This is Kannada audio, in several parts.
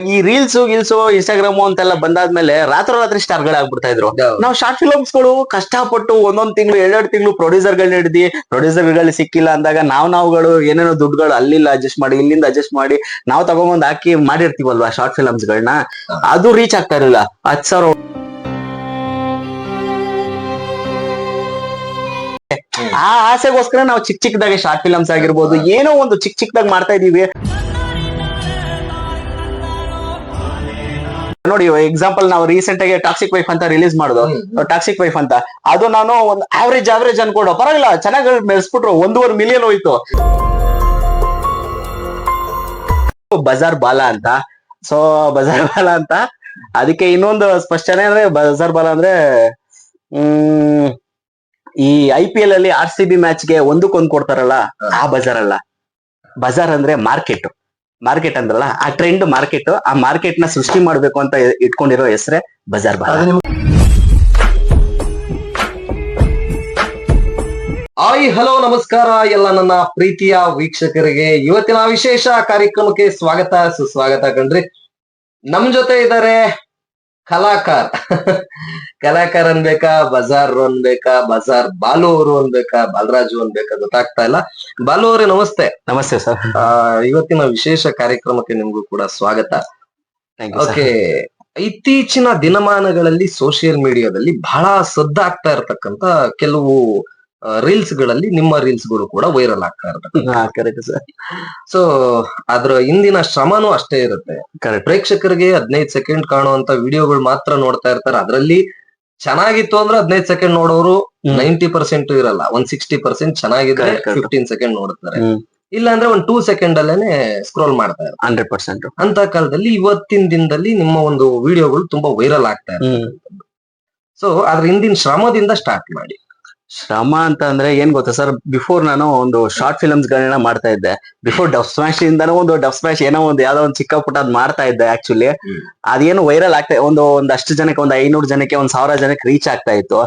ಈ ರೀಲ್ಸ್ ಗಿಲ್ಸ್ ಇನ್ಸ್ಟಾಗ್ರಾಮ್ ಅಂತೆಲ್ಲ ಬಂದಾದ್ಮೇಲೆ ರಾತ್ರೋರಾತ್ರಿ ಸ್ಟಾರ್ ಗಳಾಗ್ಬಿಡ್ತಾ ಇದ್ರು. ನಾವು ಶಾರ್ಟ್ ಫಿಲಮ್ಸ್ಗಳು ಕಷ್ಟಪಟ್ಟು ಒಂದೊಂದ್ ತಿಂಗಳು ಎರಡೆರಡು ತಿಂಗಳು ಪ್ರೊಡ್ಯೂಸರ್ ಗಳನ್ನ ಹಿಡಿದಿ ಪ್ರೊಡ್ಯೂಸರ್ಗಳು ಸಿಕ್ಕಿಲ್ಲ ಅಂದಾಗ ನಾವ್ ನಾವುಗಳು ಏನೇನೋ ದುಡ್ಡುಗಳು ಅಲ್ಲಿಲ್ಲ ಅಡ್ಜಸ್ಟ್ ಮಾಡಿ ಇಲ್ಲಿಂದ ಅಡ್ಜಸ್ಟ್ ಮಾಡಿ ನಾವು ತಗೊಂಬಂದ್ ಹಾಕಿ ಮಾಡಿರ್ತೀವಲ್ವಾ ಶಾರ್ಟ್ ಫಿಲಮ್ಸ್ ಗಳನ್ನ ಅದು ರೀಚ್ ಆಗ್ತಾ ಇರಲಿಲ್ಲ. ಹತ್ ಸಾವಿರ ಆ ಆಸೆಗೋಸ್ಕರ ನಾವು ಚಿಕ್ಕ ಚಿಕ್ಕದಾಗೆ ಶಾರ್ಟ್ ಫಿಲಮ್ಸ್ ಆಗಿರ್ಬೋದು ಏನೋ ಒಂದು ಚಿಕ್ಕ ಚಿಕ್ಕದಾಗ ಮಾಡ್ತಾ ಇದೀವಿ. ನೋಡಿ ಎಕ್ಸಾಂಪಲ್ ನಾವು ರೀಸೆಂಟ್ ಆಗಿ ಟಾಕ್ಸಿಕ್ ವೈಫ್ ಅಂತ ರಿಲೀಸ್ ಮಾಡುದು. ಟಾಕ್ಸಿಕ್ ವೈಫ್ ಅಂತ. ಅದು ನಾನು ಒಂದು ಆವ್ರೇಜ್ ಆವ್ರೇಜ್ ಅನ್ಕೊಂಡು. ಪರವಾಗಿಲ್ಲ ಚೆನ್ನಾಗಿ ಮೆರೆಸ್ಬಿಟ್ರು ಒಂದೂವರೆ ಮಿಲಿಯನ್ ಹೋಯ್ತು. ಬಜಾರ್ ಬಾಲ ಅಂತ. ಸೊ ಬಜಾರ್ ಬಾಲ ಅಂತ. ಅದಕ್ಕೆ ಇನ್ನೊಂದು ಸ್ಪಷ್ಟನೆ ಅಂದ್ರೆ ಬಜಾರ್ ಬಾಲ ಅಂದ್ರೆ ಹ್ಮ್ ಈ ಐ ಪಿ ಎಲ್ ಅಲ್ಲಿ ಆರ್ ಸಿ ಬಿ ಮ್ಯಾಚ್ಗೆ ಒಂದಕ್ಕೊಂದು ಕೊಡ್ತಾರಲ್ಲ ಆ ಬಜಾರ್ ಅಲ್ಲ. ಬಜಾರ್ ಅಂದ್ರೆ ಮಾರ್ಕೆಟ್ ಮಾರ್ಕೆಟ್ ಅಂದ್ರಲ್ಲ ಆ ಟ್ರೆಂಡ್ ಮಾರ್ಕೆಟ್ ಆ ಮಾರ್ಕೆಟ್ನ ಸೃಷ್ಟಿ ಮಾಡಬೇಕು ಅಂತ ಇಟ್ಕೊಂಡಿರೋ ಹೆಸರೇ ಬಜಾರ್ ಬಾಲ ಆಯ್ ಹಾಯ್ ಹಲೋ ನಮಸ್ಕಾರ ಎಲ್ಲ ನನ್ನ ಪ್ರೀತಿಯ ವೀಕ್ಷಕರಿಗೆ. ಇವತ್ತಿನ ವಿಶೇಷ ಕಾರ್ಯಕ್ರಮಕ್ಕೆ ಸ್ವಾಗತ ಸುಸ್ವಾಗತ ಕಣ್ರಿ. ನಮ್ ಜೊತೆ ಇದ್ದಾರೆ ಕಲಾಕಾರ್. ಕಲಾಕಾರ ಅನ್ಬೇಕಾ ಬಜಾರ್ ಅನ್ಬೇಕಾ ಬಜಾರ್ ಬಾಲು ಅವರು ಅನ್ಬೇಕಾ ಬಾಲರಾಜು ಅನ್ಬೇಕಾ ಗೊತ್ತಾಗ್ತಾ ಇಲ್ಲ. ಬಾಲು ಅವರೇ ನಮಸ್ತೆ. ನಮಸ್ತೆ ಸರ್. ಆ, ಇವತ್ತಿನ ವಿಶೇಷ ಕಾರ್ಯಕ್ರಮಕ್ಕೆ ನಿಮ್ಗೂ ಕೂಡ ಸ್ವಾಗತ. ಓಕೆ ಇತ್ತೀಚಿನ ದಿನಮಾನಗಳಲ್ಲಿ ಸೋಷಿಯಲ್ ಮೀಡಿಯಾದಲ್ಲಿ ಬಹಳ ಸದ್ದಾಗ್ತಾ ಇರತಕ್ಕಂತ ಕೆಲವು ರೀಲ್ಸ್ಗಳಲ್ಲಿ ನಿಮ್ಮ ರೀಲ್ಸ್ಗಳು ಕೂಡ ವೈರಲ್ ಆಗ್ತಾ ಸರ್ ಸೊ ಅದ್ರ ಹಿಂದಿನ ಶ್ರಮನೂ ಅಷ್ಟೇ ಇರುತ್ತೆ. ಪ್ರೇಕ್ಷಕರಿಗೆ ಹದಿನೈದು ಸೆಕೆಂಡ್ ಕಾಣುವಂತ ವಿಡಿಯೋಗಳು ಮಾತ್ರ ನೋಡ್ತಾ ಇರ್ತಾರೆ. ಅದರಲ್ಲಿ ಚೆನ್ನಾಗಿತ್ತು ಅಂದ್ರೆ ಹದಿನೈದು ಸೆಕೆಂಡ್ ನೋಡೋರು ನೈಂಟಿ ಪರ್ಸೆಂಟ್ ಇರಲ್ಲ. ಒಂದ್ ಸಿಕ್ಸ್ಟಿ ಪರ್ಸೆಂಟ್ ಚೆನ್ನಾಗಿದ್ರೆ. ಫಿಫ್ಟೀನ್ ಸೆಕೆಂಡ್ ನೋಡ್ತಾರೆ. ಇಲ್ಲ ಅಂದ್ರೆ ಒಂದ್ ಟೂ ಸೆಕೆಂಡ್ ಅಲ್ಲೇನೆ ಸ್ಕ್ರೋಲ್ ಮಾಡ್ತಾ ಇರ್ತಾರೆ. Hundred percent. ಅಂತ ಕಾಲದಲ್ಲಿ ಇವತ್ತಿನ ದಿನದಲ್ಲಿ ನಿಮ್ಮ ಒಂದು ವಿಡಿಯೋಗಳು ತುಂಬಾ ವೈರಲ್ ಆಗ್ತಾ ಇರ್ತವೆ ಹ್ಮ್. ಸೊ ಅದ್ರ ಹಿಂದಿನ ಶ್ರಮದಿಂದ ಸ್ಟಾರ್ಟ್ ಮಾಡಿ. ಶ್ರಮ ಅಂತ ಅಂದ್ರೆ ಏನ್ ಗೊತ್ತಾ ಸರ್? ಬಿಫೋರ್ ನಾನು ಒಂದು ಶಾರ್ಟ್ ಫಿಲ್ಮ್ಸ್ ಗಳನ್ನ ಮಾಡ್ತಾ ಇದ್ದೆ. ಬಿಫೋರ್ ಡಬ್ ಸ್ಮ್ಯಾಶ್ ಇಂದಾನು ಒಂದು ಡಬ್ ಸ್ಮ್ಯಾಶ್ ಏನೋ ಒಂದು ಯಾವ್ದೋ ಒಂದು ಚಿಕ್ಕ ಪುಟ್ಟ ಅದ್ ಮಾಡ್ತಾ ಇದ್ದೆ ಆಕ್ಚುಲಿ. ಅದೇನು ವೈರಲ್ ಆಗ್ತಾ ಒಂದು ಒಂದ್ ಅಷ್ಟು ಜನಕ್ಕೆ ಒಂದು ಐನೂರು ಜನಕ್ಕೆ ಒಂದ್ ಸಾವಿರ ಜನಕ್ಕೆ ರೀಚ್ ಆಗ್ತಾ ಇತ್ತು.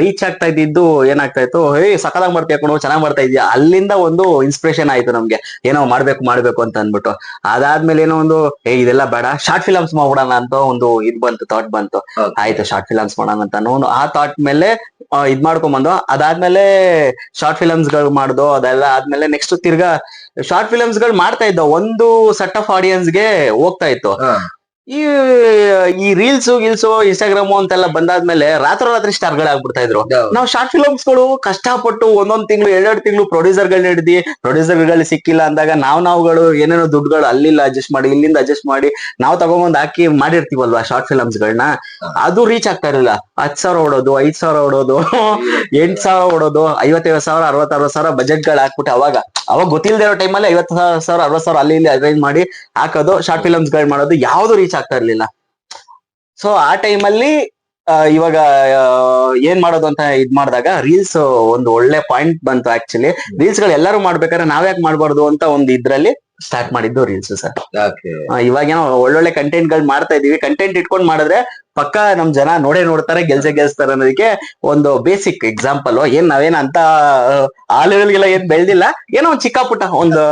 ರೀಚ್ ಆಗ್ತಾ ಇದ್ದಿದ್ದು ಏನಾಗ್ತಾ ಇತ್ತು? ಹೇ ಸಕದಾಗ ಮಾಡ್ತೀಯ ಕೊಡೋ ಚೆನ್ನಾಗ್ ಮಾಡ್ತಾ ಇದೀಯ? ಅಲ್ಲಿಂದ ಒಂದು ಇನ್ಸ್ಪಿರೇಷನ್ ಆಯ್ತು ನಮ್ಗೆ. ಏನೋ ಮಾಡ್ಬೇಕು ಮಾಡ್ಬೇಕು ಅಂತ ಅನ್ಬಿಟ್ಟು ಅದಾದ್ಮೇಲೆ ಏನೋ ಒಂದು ಏ ಇದೆಲ್ಲ ಬೇಡ ಶಾರ್ಟ್ ಫಿಲಮ್ಸ್ ಮಾಡ್ಬಿಡೋಣ ಅಂತ ಒಂದು ಇದ್ ಬಂತು ಥಾಟ್ ಬಂತು. ಆಯ್ತು ಶಾರ್ಟ್ ಫಿಲಮ್ಸ್ ಮಾಡೋಣ ಅಂತ ನೋನು ಆ ಥಾಟ್ ಮೇಲೆ ಇದ್ ಮಾಡ್ಕೊಂಡ್ ಮಾಡ್ಕೊಂಬಂದು ಅದಾದ್ಮೇಲೆ ಶಾರ್ಟ್ ಫಿಲಮ್ಸ್ಗಳು ಮಾಡುದು, ಅದೆಲ್ಲ ಆದ್ಮೇಲೆ ನೆಕ್ಸ್ಟ್ ತಿರ್ಗಾ ಶಾರ್ಟ್ ಫಿಲಮ್ಸ್ಗಳು ಮಾಡ್ತಾ ಇದ್ದ ಒಂದು ಸೆಟ್ ಆಫ್ ಆಡಿಯನ್ಸ್ಗೆ ಹೋಗ್ತಾ ಇತ್ತು. ಈ ಈ ರೀಲ್ಸ್ ಗಿಲ್ಸ್ ಇನ್ಸ್ಟಾಗ್ರಾಮ್ ಅಂತೆಲ್ಲ ಬಂದಾದ್ಮೇಲೆ ರಾತ್ರೋರಾತ್ರಿ ಸ್ಟಾರ್ ಗಳಾಗ್ಬಿಡ್ತಾ ಇದ್ರು. ನಾವು ಶಾರ್ಟ್ ಫಿಲಮ್ಸ್ಗಳು ಕಷ್ಟಪಟ್ಟು ಒಂದೊಂದ್ ತಿಂಗಳು ಎರಡೆರಡು ತಿಂಗಳು ಪ್ರೊಡ್ಯೂಸರ್ ಗಳನ್ನ ಹಿಡಿದಿ ಪ್ರೊಡ್ಯೂಸರ್ಗಳು ಸಿಕ್ಕಿಲ್ಲ ಅಂದಾಗ ನಾವ್ ನಾವುಗಳು ಏನೇನೋ ದುಡ್ಡುಗಳು ಅಲ್ಲಿಲ್ಲ ಅಡ್ಜಸ್ಟ್ ಮಾಡಿ ಇಲ್ಲಿಂದ ಅಡ್ಜಸ್ಟ್ ಮಾಡಿ ನಾವು ತಗೊಂಬಂದ್ ಹಾಕಿ ಮಾಡಿರ್ತೀವಲ್ವಾ ಶಾರ್ಟ್ ಫಿಲಮ್ಸ್ ಗಳನ್ನ ಅದು ರೀಚ್ ಆಗ್ತಾ ಇರಲಿಲ್ಲ. ಹತ್ ಸಾವಿರ ಓಡೋದು ಐದ್ ಸಾವಿರ ಓಡೋದು ಎಂಟ್ ಸಾವಿರ ಓಡೋದು ಐವತ್ತೈವತ್ತು ಸಾವಿರ ಅರವತ್ ಅರವತ್ ಸಾವಿರ ಬಜೆಟ್ಗಳು ಹಾಕ್ಬಿಟ್ಟು ಅವಾಗ ಅವಾಗ ಗೊತ್ತಿಲ್ಲದೆ ಇರೋ ಟೈಮಲ್ಲಿ ಐವತ್ತು ಸಾವಿರ ಅರವತ್ ಸಾವಿರ ಅಲ್ಲಿ ಇಲ್ಲಿ ಅರೇಂಜ್ ಮಾಡಿ ಹಾಕೋದು ಶಾರ್ಟ್ ಫಿಲ್ಮ್ಸ್ಗಳು ಮಾಡೋದು ಯಾವ್ದು ರೀಚ್ ಆಗ್ತಾ ಇರ್ಲಿಲ್ಲ. ಸೊ ಆ ಟೈಮಲ್ಲಿ ಇವಾಗ ಏನ್ ಮಾಡೋದು ಅಂತ ಇದ್ ಮಾಡಿದಾಗ ರೀಲ್ಸ್ ಒಂದು ಒಳ್ಳೆ ಪಾಯಿಂಟ್ ಬಂತು ಆಕ್ಚುಲಿ ರೀಲ್ಸ್ಗಳು ಎಲ್ಲರೂ ಮಾಡ್ಬೇಕಾದ್ರೆ ನಾವ್ಯಾಕ್ ಮಾಡ್ಬಾರ್ದು ಅಂತ ಒಂದು ಇದ್ರಲ್ಲಿ ಸ್ಟಾರ್ಟ್ ಮಾಡಿದ್ದು ರೀಲ್ಸ್ ಸರ್. ಇವಾಗ ಇವಾಗೇನೋ ಒಳ್ಳೊಳ್ಳೆ ಕಂಟೆಂಟ್ಗಳು ಮಾಡ್ತಾ ಇದೀವಿ. ಕಂಟೆಂಟ್ ಇಟ್ಕೊಂಡ್ ಮಾಡಿದ್ರೆ ಪಕ್ಕ ನಮ್ ಜನ ನೋಡೇ ನೋಡ್ತಾರೆ, ಗೆಲ್ಸೆ ಗೆಲ್ಸ್ತಾರೆ ಅನ್ನೋದಕ್ಕೆ ಒಂದು ಬೇಸಿಕ್ ಎಕ್ಸಾಂಪಲ್ ಏನ್ ನಾವೇನ್ ಅಂತ, ಆ ಲೆವೆಲ್ಗೆಲ್ಲ ಏನ್ ಬೆಳ್ದಿಲ್ಲ. ಏನೋ ಒಂದ್ ಚಿಕ್ಕ ಪುಟ್ಟ, ಒಂದು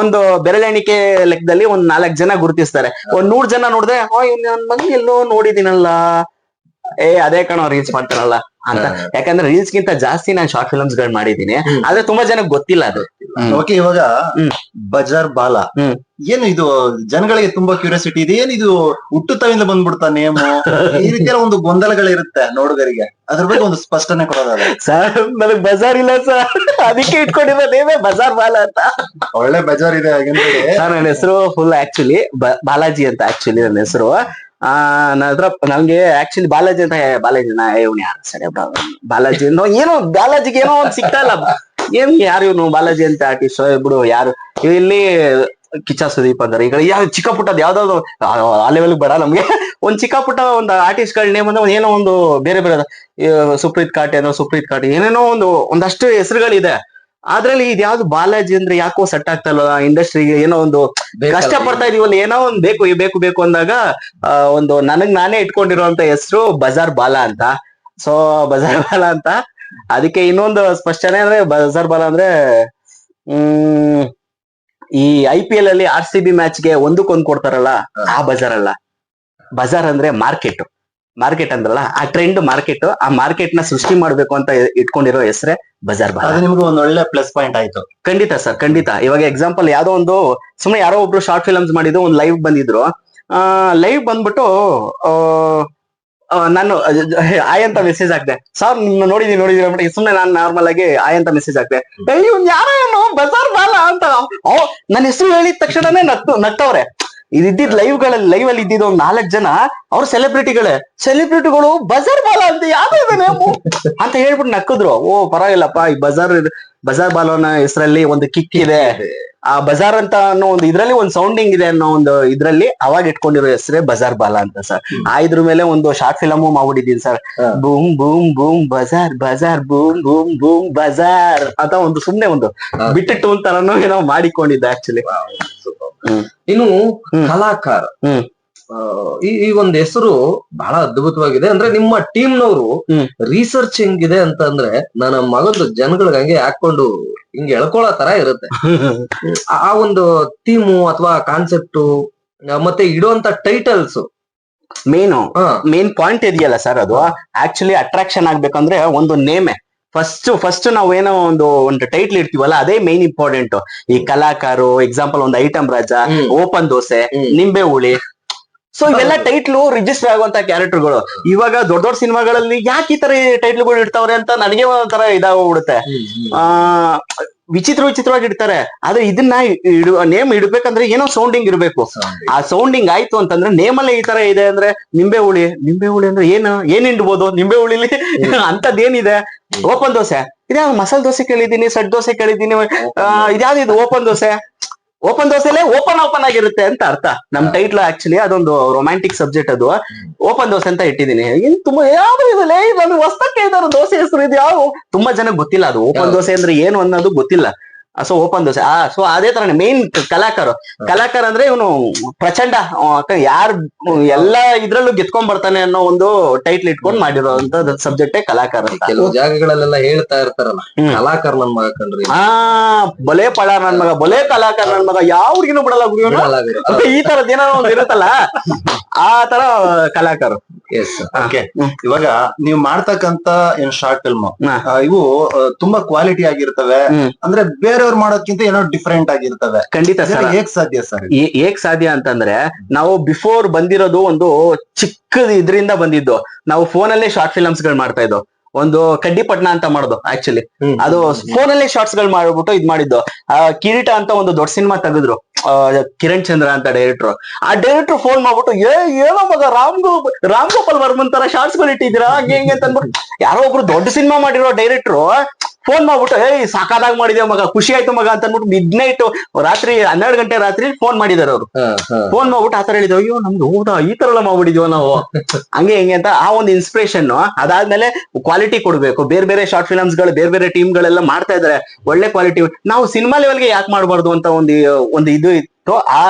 ಒಂದು ಬೆರಳೆಣಿಕೆ ಲೆಕ್ಕದಲ್ಲಿ ಒಂದ್ ನಾಲ್ಕ್ ಜನ ಗುರುತಿಸ್ತಾರೆ. ಒಂದ್ ನೂರ್ ಜನ ನೋಡಿದ್ರೆ ಓ ನನ್ ಮಗನ್ ಎಲ್ಲೋ ನೋಡಿದಿನಲ್ಲ. ಏ, ಅದೇ ಕಣೋ ರೀಲ್ಸ್ ಮಾಡ್ತಾರಲ್ಲ. ಅಂತ. ಯಾಕಂದ್ರೆ ರೀಲ್ಸ್ ಗಿಂತ ಜಾಸ್ತಿ ನಾನು ಶಾರ್ಟ್ ಫಿಲ್ಮ್ಸ್ಗಳು ಮಾಡಿದೀನಿ. ಆದ್ರೆ ತುಂಬಾ ಜನಕ್ಕೆ ಗೊತ್ತಿಲ್ಲ ಅದು. ಓಕೆ ಇವಾಗ ಬಜಾರ್ ಬಾಲ. ಏನು ಇದು ಜನಗಳಿಗೆ ತುಂಬಾ ಕ್ಯೂರಿಯಾಸಿಟಿ ಇದೆ? ಇದು ಹುಟ್ಟುತ್ತವಿಂದ ಬಂದ್ಬಿಡ್ತಾ ನೇಮು? ಈ ರೀತಿಯ ಒಂದು ಗೊಂದಲಗಳಿರುತ್ತೆ ನೋಡುಗರಿಗೆ. ಅದ್ರ ಬಗ್ಗೆ ಒಂದು ಸ್ಪಷ್ಟನೆ ಕೊಡೋದಾದ್ರೆ. ಸರ್ ನನಗೆ ಬಜಾರ್ ಇಲ್ಲ ಸರ್. ಅದಕ್ಕೆ ಇಟ್ಕೊಂಡಿರೋದೇವೆ ಬಜಾರ್ ಬಾಲ ಅಂತ. ಒಳ್ಳೆ ಬಜಾರ್ ಇದೆ ಹಾಗೆ ನನ್ನ ಹೆಸರು ಫುಲ್ ಆಕ್ಚುಲಿ ಬಾಲಾಜಿ ಅಂತ ಆಕ್ಚುಲಿ ನನ್ನ ಹೆಸರು. ಆ ಹತ್ರ ನಮ್ಗೆ ಆಕ್ಚುಲಿ ಬಾಲಾಜಿ ಅಂತ ಬಾಲಾಜಿ ಇವ್ನು ಯಾರು? ಸರಿ ಬಾಲಾಜಿ ಏನೋ ಬಾಲಾಜಿಗೆ ಏನೋ ಒಂದ್ ಸಿಗ್ತಾ ಇಲ್ಲ. ಏನ್ ಯಾರು ಇವನು? ಬಾಲಾಜಿ ಅಂತ ಆರ್ಟಿಸ್ಟ್ ಬಿಡು, ಯಾರು? ಇಲ್ಲಿ ಕಿಚ್ಚ ಸುದೀಪ್ ಅಂದ್ರೆ ಈಗ ಯಾವ ಚಿಕ್ಕ ಪುಟ್ಟದ್ ಯಾವ್ದಾದ್ರು, ಆ ಲೆವೆಲ್ ಬೇಡ ನಮ್ಗೆ. ಒಂದ್ ಚಿಕ್ಕ ಪುಟ್ಟ ಒಂದು ಆರ್ಟಿಸ್ಟ್ಗಳ ನೇಮ್ ಅಂದ್ರೆ ಏನೋ ಒಂದು ಬೇರೆ ಬೇರೆ ಸುಪ್ರೀತ್ ಕಾಟೆ ಏನೋ ಸುಪ್ರೀತ್ ಕಾಟೆ, ಏನೇನೋ ಒಂದು, ಒಂದಷ್ಟು ಹೆಸರುಗಳಿದೆ. ಅದ್ರಲ್ಲಿ ಇದ್ಯಾವ್ದು ಬಾಲಾಜಿ ಅಂದ್ರೆ ಯಾಕೋ ಸೆಟ್ ಆಗ್ತಾ ಇಲ್ಲ ಇಂಡಸ್ಟ್ರಿಗೆ ಏನೋ ಒಂದು ಕಷ್ಟ ಪಡ್ತಾ ಇದೀವಲ್ಲ ಏನೋ ಒಂದ್ ಬೇಕು ಬೇಕು ಬೇಕು ಅಂದಾಗ ಒಂದು ನನಗ್ ನಾನೇ ಇಟ್ಕೊಂಡಿರುವಂತ ಹೆಸರು ಬಜಾರ್ ಬಾಲ ಅಂತ. ಸೊ ಬಜಾರ್ ಬಾಲ ಅಂತ. ಅದಕ್ಕೆ ಇನ್ನೊಂದು ಸ್ಪಷ್ಟನೆ ಅಂದ್ರೆ ಬಜಾರ್ ಬಾಲ ಅಂದ್ರೆ ಹ್ಮ್ ಈ ಐ ಪಿ ಎಲ್ ಅಲ್ಲಿ ಆರ್ ಸಿ ಬಿ ಮ್ಯಾಚ್ಗೆ ಒಂದಕ್ಕೊಂದು ಕೊಡ್ತಾರಲ್ಲ ಆ ಬಜಾರ್ ಅಲ್ಲ ಬಜಾರ್ ಅಂದ್ರೆ ಮಾರ್ಕೆಟ್. ಮಾರ್ಕೆಟ್ ಅಂದ್ರಲ್ಲ ಆ ಟ್ರೆಂಡ್ ಮಾರ್ಕೆಟ್ ಆ ಮಾರ್ಕೆಟ್ನ ಸೃಷ್ಟಿ ಮಾಡ್ಬೇಕು ಅಂತ ಇಟ್ಕೊಂಡಿರೋ ಹೆಸರೇ ಬಜಾರ್ ಬಾ ಅದು ನಿಮ್ಗೆ ಒಂದ್ ಒಳ್ಳೆ ಪ್ಲಸ್ ಪಾಯಿಂಟ್ ಆಯ್ತು. ಖಂಡಿತ ಸರ್ ಖಂಡಿತ. ಇವಾಗ ಎಕ್ಸಾಂಪಲ್ ಯಾವ್ದೋ ಒಂದು ಸುಮ್ಮನೆ ಯಾರೋ ಒಬ್ರು ಶಾರ್ಟ್ ಫಿಲ್ಮ್ಸ್ ಮಾಡಿದ್ರು ಒಂದು ಲೈವ್ ಬಂದಿದ್ರು. ಆ ಲೈವ್ ಬಂದ್ಬಿಟ್ಟು ನಾನು ಆಯ್ ಅಂತ ಮೆಸೇಜ್ ಹಾಕ್ದೆ. ಸರ್ ನಿಮ್ಮ ನೋಡಿದೀನಿ ನೋಡಿದೀನಿ ಸುಮ್ಮನೆ ನಾನು ನಾರ್ಮಲ್ ಆಗಿ ಆಯ್ ಅಂತ ಮೆಸೇಜ್ ಹಾಕ್ದೆ. ಯಾರೋ ಏನೋ ಬಜಾರ್ ಬಾಲ ಅಂತ. ನನ್ನ ಹೆಸರು ಹೇಳಿದ ತಕ್ಷಣನೇ ನಟ್ಟು ನಕ್ತವ್ರೆ ಇದಿದ್ದಿದ್ ಲೈವ್ಗಳಲ್ಲಿ ಲೈವ್ ಅಲ್ಲಿ ಇದ್ದಿದ್ದು ಒಂದ್ ನಾಲ್ಕ್ ಜನ ಅವ್ರ ಸೆಲೆಬ್ರಿಟಿಗಳೇ ಸೆಲೆಬ್ರಿಟಿಗಳು ಬಜಾರ್ ಬಾಲ ಅಂತ ಯಾವ್ದು ಅಂತ ಹೇಳ್ಬಿಟ್ಟು ನಕ್ಕಿದ್ರು. ಓ, ಪರವಾಗಿಲ್ಲಪ್ಪ, ಈ ಬಜಾರ್ ಬಜಾರ್ ಬಾಲೋನ ಹೆಸರಲ್ಲಿ ಒಂದು ಕಿಕ್ ಇದೆ. ಆ ಬಜಾರ್ ಅಂತ ಅನ್ನೋ ಒಂದು ಇದ್ರಲ್ಲಿ ಒಂದು ಸೌಂಡಿಂಗ್ ಇದೆ ಅನ್ನೋ ಒಂದು ಇದ್ರಲ್ಲಿ ಅವಾಗ ಇಟ್ಕೊಂಡಿರೋ ಹೆಸರೇ ಬಜಾರ್ ಬಾಲ ಅಂತ ಸರ್. ಆ ಇದ್ರ ಮೇಲೆ ಒಂದು ಶಾರ್ಟ್ ಫಿಲಮ್ ಮಾಡ್ಬಿಟ್ಟಿದ್ದೀನಿ sir. Boom boom boom Bazaar Bazaar boom boom boom Bazaar ಅಂತ ಒಂದು ಸುಮ್ನೆ ಒಂದು. ಬಿಟ್ಟಿಟ್ಟು ತರನೋ ಏನೋ ಮಾಡಿಕೊಂಡಿದ್ದೆ ಆಕ್ಚುಲಿ ಇನ್ನು. ಕಲಾಕಾರ. ಈ ಈ ಒಂದ್ ಹೆಸರು ಬಹಳ ಅದ್ಭುತವಾಗಿದೆ. ಅಂದ್ರೆ ನಿಮ್ಮ ಟೀಮ್ ನವರು. ರಿಸರ್ಚ್ ಹೆಂಗಿದೆ ಅಂತ ಅಂದ್ರೆ ನನ್ನ ಮಗಂದು ಜನಗಳಿಗೆ ಹಂಗೆ ಹಾಕೊಂಡು ಹಿಂಗೆ ಎಳ್ಕೊಳ್ಳೋ ತರ ಇರುತ್ತೆ. ಆ- ಆ ಒಂದು ಥೀಮು ಅಥವಾ ಕಾನ್ಸೆಪ್ಟು ಮತ್ತೆ ಇಡುವಂತ ಟೈಟಲ್ಸ್ ಮೇನ್ ಮೇನ್ ಪಾಯಿಂಟ್ ಇದೆಯಲ್ಲ ಸರ್ ಅದು? ಆಕ್ಚುಲಿ ಅಟ್ರಾಕ್ಷನ್ ಆಗ್ಬೇಕಂದ್ರೆ ಒಂದು ನೇಮೆ ಫಸ್ಟ್ ಫಸ್ಟ್ ನಾವು ಏನೋ ಒಂದು ಒಂದು ಟೈಟ್ಲ್ ಇಡ್ತೀವಲ್ಲ ಅದೇ ಮೇನ್ ಇಂಪಾರ್ಟೆಂಟ್ ಈ ಕಲಾಕಾರು ಎಕ್ಸಾಂಪಲ್ ಒಂದು ಐಟಮ್ ರಾಜ ಓಪನ್ ದೋಸೆ ನಿಂಬೆ ಹುಳಿ ಸೊ ಇವೆಲ್ಲ ಟೈಟ್ಲು ರಿಜಿಸ್ಟರ್ ಆಗುವಂತ ಕ್ಯಾರೆಕ್ಟರ್ಗಳು ಇವಾಗ ದೊಡ್ಡ ದೊಡ್ಡ ಸಿನಿಮಾಗಳಲ್ಲಿ ಯಾಕೆ ಈ ತರ ಟೈಟ್ಲ್ಗಳು ಇಡ್ತಾವ್ರೆ ಅಂತ ನನಗೆ ಒಂಥರ ಇದಾಗ್ಬಿಡುತ್ತೆ. ಆ ವಿಚಿತ್ರ ವಿಚಿತ್ರವಾಗಿ ಇಡ್ತಾರೆ. ಆದ್ರೆ ಇದನ್ನ ನೇಮ್ ಇಡ್ಬೇಕಂದ್ರೆ ಏನೋ ಸೌಂಡಿಂಗ್ ಇರಬೇಕು. ಆ ಸೌಂಡಿಂಗ್ ಆಯ್ತು ಅಂತಂದ್ರೆ ನೇಮಲ್ಲೇ ಈ ತರ ಇದೆ ಅಂದ್ರೆ ನಿಂಬೆ ಹುಳಿ. ನಿಂಬೆ ಹುಳಿ ಅಂದ್ರೆ ಏನು? ಏನ್ ಹಿಂಡ್ಬೋದು? ನಿಂಬೆ ಹುಳಿಲಿ? ಅಂತದ್ದೇನಿದೆ ಓಪನ್ ದೋಸೆ. ಇದ್ಯಾವ ಮಸಾಲ ದೋಸೆ ಕೇಳಿದೀನಿ ಸಡ್ ದೋಸೆ ಕೇಳಿದೀನಿ ಇದ್ಯಾವ್ದು ಇದು? ಓಪನ್ ದೋಸೆ. ಓಪನ್ ದೋಸೆಲೆ ಓಪನ್ ಓಪನ್ ಆಗಿರುತ್ತೆ ಅಂತ ಅರ್ಥ. ನಮ್ ಟೈಟ್ಲ್ ಆಕ್ಚುಲಿ ಅದೊಂದು ರೊಮ್ಯಾಂಟಿಕ್ ಸಬ್ಜೆಕ್ಟ್ ಅದು. ಓಪನ್ ದೋಸೆ ಅಂತ ಇಟ್ಟಿದ್ದೀನಿ. ಇನ್ ತುಂಬಾ ಯಾವ ಇದಲ್ಲ ಹೊಸ್ತಕ್ಕೆ ಇದಾರು ದೋಸೆ ಹೆಸರು ಇದು ಯಾವ ತುಂಬಾ ಜನಕ್ಕೆ ಗೊತ್ತಿಲ್ಲ ಅದು. ಓಪನ್. ದೋಸೆ ಅಂದ್ರೆ ಏನು ಅನ್ನೋದು ಗೊತ್ತಿಲ್ಲ. So open dosa. ಆ ಸೊ ಅದೇ ತರ ಮೇನ್ ಕಲಾಕಾರ. ಕಲಾಕಾರ ಅಂದ್ರೆ ಇವನು ಪ್ರಚಂಡ ಯಾರು ಎಲ್ಲಾ ಇದ್ರಲ್ಲೂ ಗೆತ್ಕೊಂಡ್ ಬರ್ತಾನೆ ಅನ್ನೋ ಒಂದು ಟೈಟ್ಲ್ ಇಟ್ಕೊಂಡ್ ಮಾಡಿರೋಂತ ಸಬ್ಜೆಕ್ಟೇ ಕಲಾಕಾರ ಕೆಲವು ಜಾಗಗಳಲ್ಲೆಲ್ಲ ಹೇಳ್ತಾ ಇರ್ತಾರಲ್ಲ. ಕಲಾಕಾರ ನನ್ ಮಗ ಕಣ್ರಿ. ಆ ಬಲೆ ಪಳ ನನ್ ಮಗ ಬಲೆ ಕಲಾಕಾರ ನನ್ ಮಗ ಯಾವ ಹುಡ್ಗಿನೂ ಬಿಡಲ್ಲ ಗುರು. ಈ ತರದ್ ಏನೋ ಒಂದು ಇರುತ್ತಲ್ಲ ಆ ತರ ಕಲಾಕಾರ. ಎಸ್ ಓಕೆ ಇವಾಗ ನೀವು ಮಾಡ್ತಕ್ಕಂತ ಏನ್ ಶಾರ್ಟ್ ಫಿಲ್ಮ್. ಇವು ತುಂಬಾ ಕ್ವಾಲಿಟಿ ಆಗಿರ್ತವೆ. ಅಂದ್ರೆ ಅಂದ್ರೆ ಬೇರೆಯವ್ರು ಮಾಡೋದ್ಕಿಂತ ಏನೋ ಡಿಫ್ರೆಂಟ್ ಆಗಿರ್ತದೆ. ಖಂಡಿತ ಸರ್. ಹೇಗ್ ಸಾಧ್ಯ ಸರ್ ಹೇಗ್ ಸಾಧ್ಯ ಅಂತಂದ್ರೆ ನಾವು ಬಿಫೋರ್ ಬಂದಿರೋದು ಒಂದು ಚಿಕ್ಕದ ಇದ್ರಿಂದ ಬಂದಿದ್ದು. ನಾವು ಫೋನ್ ಅಲ್ಲೇ ಶಾರ್ಟ್ ಫಿಲಮ್ಸ್ಗಳು ಮಾಡ್ತಾ ಇದ್ದೋ. ಒಂದು ಕಡ್ಡಿಪಟ್ನ ಅಂತ ಮಾಡೋದು ಆಕ್ಚುಲಿ ಅದು ಫೋನ್ ಫೋನಲ್ಲೇ ಶಾರ್ಟ್ಸ್ಗಳು ಮಾಡ್ಬಿಟ್ಟು ಇದ್ ಮಾಡಿದ್ದು. ಆ ಕಿರೀಟ ಅಂತ ಒಂದು ದೊಡ್ಡ ಸಿನಿಮಾ ತೆಗೆದ್ರು. ಕಿರಣ್ ಚಂದ್ರ ಅಂತ ಡೈರೆಕ್ಟರ್ ಆ ಡೈರೆಕ್ಟರ್ ಫೋನ್ ಮಾಡ್ಬಿಟ್ಟು ಏ ಏನೋ ಮಗ ರಾಮ್ ರಾಮ್ ಗೋಪಾಲ್ ವರ್ಮನ್ ತರ ಶಾರ್ಟ್ಸ್ಗಳು ಇಟ್ಟಿದ್ದೀರಾ? ಹಂಗೆ ಹಿಂಗೆ ಅಂತ ಅಂದ್ಬಿಟ್ಟು ಯಾರೋ ಒಬ್ರು ದೊಡ್ಡ ಸಿನಿಮಾ ಮಾಡಿರೋ ಡೈರೆಕ್ಟ್ರು ಫೋನ್ ಮಾಡ್ಬಿಟ್ಟು ಏಯ್ ಸಾಕಾದಾಗ ಮಾಡಿದೆ ಮಗ? ಖುಷಿ ಆಯ್ತು ಮಗ ಅಂತ ಅಂದ್ಬಿಟ್ಟು ಮಿಡ್ ನೈಟ್ ರಾತ್ರಿ ಹನ್ನೆರಡು ಗಂಟೆ ರಾತ್ರಿ ಫೋನ್ ಮಾಡಿದಾರೆ ಅವರು. ಫೋನ್ ಮಾಡ್ಬಿಟ್ಟು ಆತರ ಹೇಳಿದ್ವಿ ಅಯ್ಯೋ ನಮ್ಗೆ ಹೌದಾ? ಈ ತರ ಎಲ್ಲ ಮಾಡ್ಬಿಟ್ಟಿದ್ವ ನಾವು? ಹಂಗೆ ಹಿಂಗೆ ಅಂತ ಆ ಒಂದು ಇನ್ಸ್ಪಿರೇಷನ್ ಅದಾದ್ಮೇಲೆ ಕ್ವಾಲಿಟಿ ಕೊಡ್ಬೇಕು. ಬೇರೆ ಬೇರೆ ಶಾರ್ಟ್ ಫಿಲಮ್ಸ್ಗಳು ಬೇರೆ ಬೇರೆ ಟೀಮ್ ಗಳೆಲ್ಲ ಮಾಡ್ತಾ ಇದಾರೆ. ಒಳ್ಳೆ ಕ್ವಾಲಿಟಿ ನಾವು ಸಿನಿಮಾ ಲೆವೆಲ್ಗೆ ಯಾಕೆ ಮಾಡಬಾರ್ದು ಅಂತ ಒಂದು ಒಂದು ಇದು ಇತ್ತು ಆ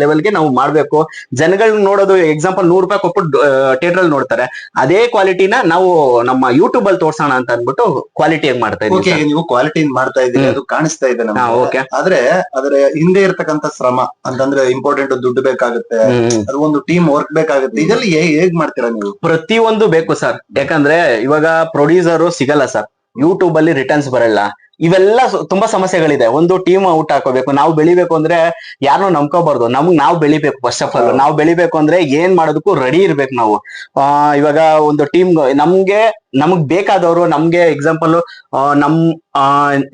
ಲೆವೆಲ್ಗೆ ನಾವು ಮಾಡ್ಬೇಕು. ಜನಗಳನ್ನ ನೋಡೋದು ಎಕ್ಸಾಂಪಲ್ ನೂರು ರೂಪಾಯಿ ಕೊಟ್ಬಿಟ್ಟು ಥಿಯೇಟರ್ ಅಲ್ಲಿ ನೋಡ್ತಾರೆ. ಅದೇ ಕ್ವಾಲಿಟಿನ ನಾವು ನಮ್ಮ ಯೂಟ್ಯೂಬ್ ಅಲ್ಲಿ ತೋರ್ಸೋಣ ಅಂತ ಅಂದ್ಬಿಟ್ಟು ಕ್ವಾಲಿಟಿ ಆಗಿ ಮಾಡ್ತಾ ಇದೀವಿ ನೀವು ಕ್ವಾಲಿಟಿ ಮಾಡ್ತಾ ಇದ್ದೀರಿ ಅದು ಕಾಣಿಸ್ತಾ ಇದೆ ಓಕೆ ಆದ್ರೆ ಅದರ ಹಿಂದೆ ಇರ್ತಕ್ಕಂತ ಶ್ರಮ ಅಂತಂದ್ರೆ ಇಂಪಾರ್ಟೆಂಟ್ ದುಡ್ಡು ಬೇಕಾಗುತ್ತೆ ಅದು ಒಂದು ಟೀಮ್ ವರ್ಕ್ ಬೇಕಾಗುತ್ತೆ ಇದೆಲ್ಲ ಹೇಗ್ ಮಾಡ್ತೀರಾ ನೀವು? ಪ್ರತಿಯೊಂದು ಬೇಕು ಸರ್. ಯಾಕಂದ್ರೆ ಇವಾಗ ಪ್ರೊಡ್ಯೂಸರ್ ಸಿಗಲ್ಲ ಸರ್. ಯೂಟ್ಯೂಬ್ ಅಲ್ಲಿ ರಿಟರ್ನ್ಸ್ ಬರಲ್ಲ. ಇವೆಲ್ಲ ತುಂಬಾ ಸಮಸ್ಯೆಗಳಿದೆ. ಒಂದು ಟೀಮ್ ಔಟ್ ಹಾಕೋಬೇಕು ನಾವು ಬೆಳಿಬೇಕು ಅಂದ್ರೆ ಯಾರನ್ನೂ ನಂಬ್ಕೋಬಾರ್ದು. ನಮ್ಗ್ ನಾವು ಬೆಳಿಬೇಕು ಫಸ್ಟ್ ಆಫ್ ಆಲ್ ನಾವು ಬೆಳಿಬೇಕು ಅಂದ್ರೆ ಏನ್ ಮಾಡೋದಕ್ಕೂ ರೆಡಿ ಇರ್ಬೇಕು ನಾವು. ಆ ಇವಾಗ ಒಂದು ಟೀಮ್ ನಮ್ಗೆ ನಮ್ಗ್ ಬೇಕಾದವರು ನಮ್ಗೆ ಎಕ್ಸಾಂಪಲ್ ನಮ್ ಆ,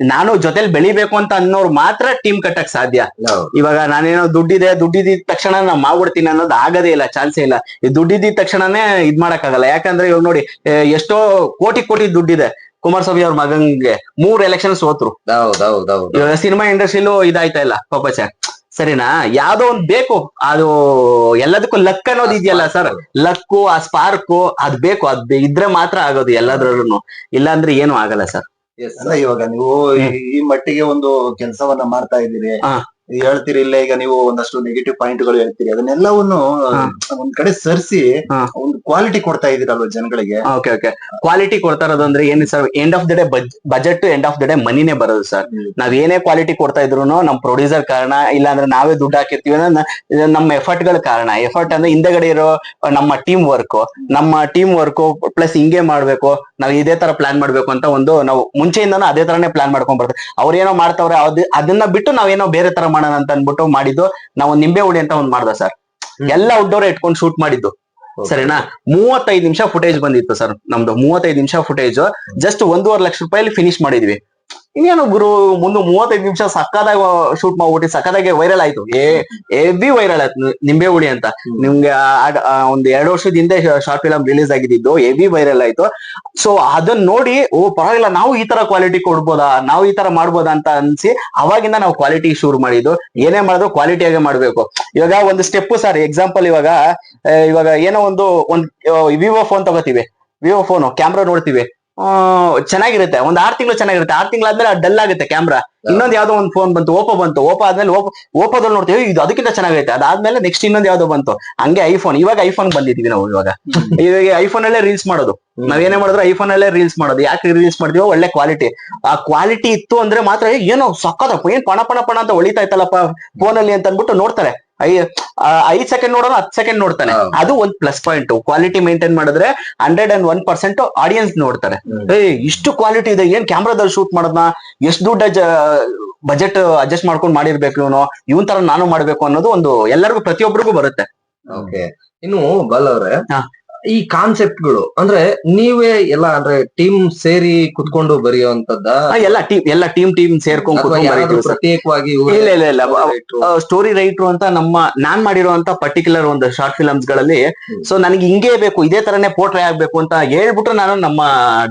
ನಾನು ಜೊತೆಲಿ ಬೆಳಿಬೇಕು ಅಂತ ಅನ್ನೋರು ಮಾತ್ರ ಟೀಮ್ ಕಟ್ಟಕ್ ಸಾಧ್ಯ. ಇವಾಗ ನಾನೇನೋ ದುಡ್ಡಿದೆ ದುಡ್ಡಿದ್ದ ತಕ್ಷಣ ನಾ ಮಾಡ್ಬಿಡ್ತೀನಿ ಅನ್ನೋದು ಆಗದೇ ಇಲ್ಲ ಚಾನ್ಸೇ ಇಲ್ಲ. ಈ ದುಡ್ಡಿದ್ದ ತಕ್ಷಣನೇ ಇದ್ ಮಾಡಕ್ಕಾಗಲ್ಲ. ಯಾಕಂದ್ರೆ ಇವಾಗ ನೋಡಿ ಎಷ್ಟೋ ಕೋಟಿ ಕೋಟಿ ದುಡ್ಡಿದೆ. ಕುಮಾರಸ್ವಾಮಿ ಅವ್ರ ಮಗಂಗೆ ಮೂರ್ ಎಲೆಕ್ಷನ್ ಸೋತ್ರು ಹೌದ್ ಹೌದ್ ಹೌದ್. ಇವಾಗ ಸಿನಿಮಾ ಇಂಡಸ್ಟ್ರಿಲೂ ಇದಾಯ್ತಾ ಇಲ್ಲ ಪಾಪಚ ಸರಿನಾ? ಯಾವ್ದೋ ಒಂದ್ ಬೇಕು. ಅದು ಎಲ್ಲದಕ್ಕೂ ಲಕ್ ಅನ್ನೋದು ಇದೆಯಲ್ಲ ಸರ್ ಲಕ್ಕು ಆ ಸ್ಪಾರ್ಕು ಅದ್ ಬೇಕು. ಅದ್ ಇದ್ರೆ ಮಾತ್ರ ಆಗೋದು ಎಲ್ಲದ್ರಲ್ಲೂ ಇಲ್ಲಾಂದ್ರೆ ಏನು ಆಗಲ್ಲ ಸರ್. ಅಲ್ಲ ಇವಾಗ ನೀವು ಈ- ಮಟ್ಟಿಗೆ ಒಂದು ಕೆಲಸವನ್ನ ಮಾಡ್ತಾ ಇದ್ದೀರಿ. ಹೇಳ್ತೀರಿ ಇಲ್ಲ ಈಗ ನೀವು ಒಂದಷ್ಟು ನೆಗೆಟಿವ್ ಪಾಯಿಂಟ್ಗಳು ಹೇಳ್ತೀರಿ. ಅದನ್ನೆಲ್ಲವನ್ನು. ಒಂದ್ ಕಡೆ ಸರಿಸಿ. ಒಂದು ಕ್ವಾಲಿಟಿ ಕೊಡ್ತಾ ಇದೀರಲ್ವ ಜನಗಳಿಗೆ? ಓಕೆ ಓಕೆ ಕ್ವಾಲಿಟಿ ಕೊಡ್ತಾ ಇರೋದು ಅಂದ್ರೆ ಏನು sir end of the day budget end of the day ಮನಿನೇ ಬರೋದು ಸರ್ ನಾವ್ ಏನೇ ಕ್ವಾಲಿಟಿ ಕೊಡ್ತಾ ಇದ್ರು ನಮ್ ಪ್ರೊಡ್ಯೂಸರ್ ಕಾರಣ ಇಲ್ಲ ಅಂದ್ರೆ ನಾವೇ ದುಡ್ಡು ಹಾಕಿರ್ತೀವಿ ನಮ್ಮ ಎಫರ್ಟ್ಗಳ ಕಾರಣ. ಎಫರ್ಟ್ ಅಂದ್ರೆ ಹಿಂದೆಗಡೆ ಇರೋ ನಮ್ಮ ಟೀಮ್ ವರ್ಕ್ ನಮ್ಮ ಟೀಮ್ ವರ್ಕ್ ಪ್ಲಸ್ ಹಿಂಗೆ ಮಾಡ್ಬೇಕು ನಾವ್ ಇದೇ ತರ ಪ್ಲಾನ್ ಮಾಡ್ಬೇಕು ಅಂತ ಒಂದು ನಾವು ಮುಂಚೆಯಿಂದನೂ ಅದೇ ತರನೇ ಪ್ಲಾನ್ ಮಾಡ್ಕೊಂಡ್ ಬರ್ತೀವಿ. ಅವ್ರೇನೋ ಮಾಡ್ತಾವ್ರೆ ಅದ್ ಅದನ್ನ ಬಿಟ್ಟು ನಾವೇನೋ ಬೇರೆ ತರ ಮಾಡೋಣ ಅಂತ ಅನ್ಬಿಟ್ಟು ಮಾಡಿದ್ದು ನಾವು ನಿಂಬೆ ಹುಳಿ ಅಂತ ಒಂದ್ ಮಾಡ್ದ ಸರ್ ಎಲ್ಲ ಔಟ್ಡೋರ್ ಇಟ್ಕೊಂಡು ಶೂಟ್ ಮಾಡಿದ್ದು. ಸರಿನಾ? ಮೂವತ್ತೈದು ನಿಮಿಷ ಫುಟೇಜ್ ಬಂದಿತ್ತು ಸರ್ ನಮ್ದು. ಮೂವತ್ತೈದು ನಿಮಿಷ ಫುಟೇಜ್ ಜಸ್ಟ್ ಒಂದೂವರೆ ಲಕ್ಷ ರೂಪಾಯಿ ಫಿನಿಶ್ ಮಾಡಿದ್ವಿ. ಇನ್ನೇನು ಗುರು ಮುಂದೆ ಮೂವತ್ತೈದು ನಿಮಿಷ ಸಕ್ಕದಾಗ ಶೂಟ್ ಮಾಡ್ಬಿಟ್ಟು ಸಕ್ಕದಾಗೆ ವೈರಲ್ ಆಯ್ತು. ಏ ಎವಿ ವೈರಲ್ ಆಯ್ತು. ನಿಂಬೆ ಹುಳಿ ಅಂತ. ನಿಮ್ಗೆ ಒಂದ್ ಎರಡು ವರ್ಷದ ಹಿಂದೆ ಶಾರ್ಟ್ ಫಿಲಮ್ ರಿಲೀಸ್ ಆಗಿದ್ದು ಎವಿ ವೈರಲ್ ಆಯ್ತು. ಸೊ ಅದನ್ನ ನೋಡಿ ಓ ಪರವಾಗಿಲ್ಲ ನಾವು ಈ ತರ ಕ್ವಾಲಿಟಿ ಕೊಡ್ಬೋದಾ? ನಾವು ಈ ತರ ಮಾಡ್ಬೋದಾ ಅಂತ ಅನ್ಸಿ ಅವಾಗಿಂದ ನಾವು ಕ್ವಾಲಿಟಿ ಶುರು ಮಾಡಿದ್ದು. ಏನೇ ಮಾಡಿದ್ರು ಕ್ವಾಲಿಟಿಯಾಗೆ ಮಾಡ್ಬೇಕು. ಇವಾಗ ಒಂದು ಸ್ಟೆಪ್ ಸರ್ ಎಕ್ಸಾಂಪಲ್ ಇವಾಗ ಇವಾಗ ಏನೋ ಒಂದು ಒಂದ್ ವಿವೋ ಫೋನ್ ತಗೋತೀವಿ. ವಿವೋ ಫೋನ್ ಕ್ಯಾಮ್ರಾ ನೋಡ್ತೀವಿ. ಚೆನ್ನಾಗಿರುತ್ತೆ. ಒಂದ್ ಆರ್ ತಿಂಗಳು ಚೆನ್ನಾಗಿರುತ್ತೆ. ಆರ್ ತಿಂಗಳಾದ್ಮೇಲೆ ಡಲ್ ಆಗುತ್ತೆ ಕ್ಯಾಮ್ರಾ ಇನ್ನೊಂದ್ ಯಾವ್ದೋ ಒಂದ್ ಫೋನ್ ಬಂತು ಓಪೋ ಬಂತು. ಓಪೋ ಆದ್ಮೇಲೆ ಓಪೋ ಓಪೋದಲ್ಲಿ ನೋಡ್ತೀವಿ ಇದು ಅದಕ್ಕಿಂತ ಚೆನ್ನಾಗೈತೆ. ಅದಾದ್ಮೇಲೆ ನೆಕ್ಸ್ಟ್ ಇನ್ನೊಂದ್ ಯಾವ್ದೋ ಬಂತು. ಹಂಗೆ ಐಫೋನ್ ಇವಾಗ ಐಫೋನ್ ಬಂದಿದೀವಿ ನಾವು ಇವಾಗ. ಇವಾಗ ಐಫೋನ್ ಅಲ್ಲೇ ರೀಲ್ಸ್ ಮಾಡೋದು. ನಾವೇನೇ ಮಾಡಿದ್ರು ಐಫೋನ್ ಅಲ್ಲೇ ರೀಲ್ಸ್ ಮಾಡೋದು. ಯಾಕೆ ರೀಲ್ಸ್ ಮಾಡ್ತೀವೋ ಒಳ್ಳೆ ಕ್ವಾಲಿಟಿ ಆ ಕ್ವಾಲಿಟಿ ಇತ್ತು ಅಂದ್ರೆ ಮಾತ್ರ ಏನೋ ಸಕ್ಕದ ಏನ್ ಪಣ ಪಣ ಪಣ ಅಂತ ಹೊಳಿತಾ ಇತ್ತಲ್ಲಪ್ಪ ಫೋನ್ ಅಲ್ಲಿ ಅಂತ ಅಂದ್ಬಿಟ್ಟು ನೋಡ್ತಾರೆ. ಐ ಐದ್ ಸೆಕೆಂಡ್ ನೋಡೋನು ಹತ್ತು ಸೆಕೆಂಡ್ ನೋಡ್ತಾನೆ. ಅದು ಒಂದ್ ಪ್ಲಸ್ ಪಾಯಿಂಟ್ ಕ್ವಾಲಿಟಿ ಮೇಂಟೈನ್ ಮಾಡಿದ್ರೆ hundred and one percent audience ನೋಡ್ತಾರೆ. ಏ ಇಷ್ಟು ಕ್ವಾಲಿಟಿ ಇದೆ. ಏನ್ ಕ್ಯಾಮ್ರಾದಲ್ಲಿ ಶೂಟ್ ಮಾಡೋದ್ನ? ಎಷ್ಟು ದುಡ್ಡು ಬಜೆಟ್ ಅಡ್ಜಸ್ಟ್ ಮಾಡ್ಕೊಂಡು ಮಾಡಿರ್ಬೇಕು ಇವನು ಇವನ್ ತರ ನಾನು ಮಾಡ್ಬೇಕು ಅನ್ನೋದು ಒಂದು ಎಲ್ಲರಿಗೂ ಪ್ರತಿಯೊಬ್ಬರಿಗೂ ಬರುತ್ತೆ. ಓಕೆ ಇನ್ನು ಬಲ್ ಅವ್ರೆ. ಈ ಕಾನ್ಸೆಪ್ಟ್ಗಳು ಅಂದ್ರೆ ನೀವೇ ಎಲ್ಲ ಅಂದ್ರೆ ಟೀಮ್ ಸೇರಿ ಕುತ್ಕೊಂಡು ಬರೆಯುವಂತದ್ದ ಎಲ್ಲ ಟೀಮ್ ಎಲ್ಲ ಟೀಮ್ ಟೀಮ್ ಸೇರ್ಕೊಂಡು ಪ್ರತ್ಯೇಕವಾಗಿ ಇಲ್ಲ ಇಲ್ಲ ಇಲ್ಲ. ಸ್ಟೋರಿ ರೈಟರ್ ಅಂತ ನಮ್ಮ ನಾನ್ ಮಾಡಿರುವಂತ ಪರ್ಟಿಕ್ಯುಲರ್ ಒಂದು ಶಾರ್ಟ್ ಫಿಲಮ್ಸ್ಗಳಲ್ಲಿ. ಸೊ ನನಗೆ ಹಿಂಗೇ ಬೇಕು ಇದೇ ತರನೇ ಪೋರ್ಟ್ರೇ ಆಗ್ಬೇಕು ಅಂತ ಹೇಳ್ಬಿಟ್ಟು ನಾನು ನಮ್ಮ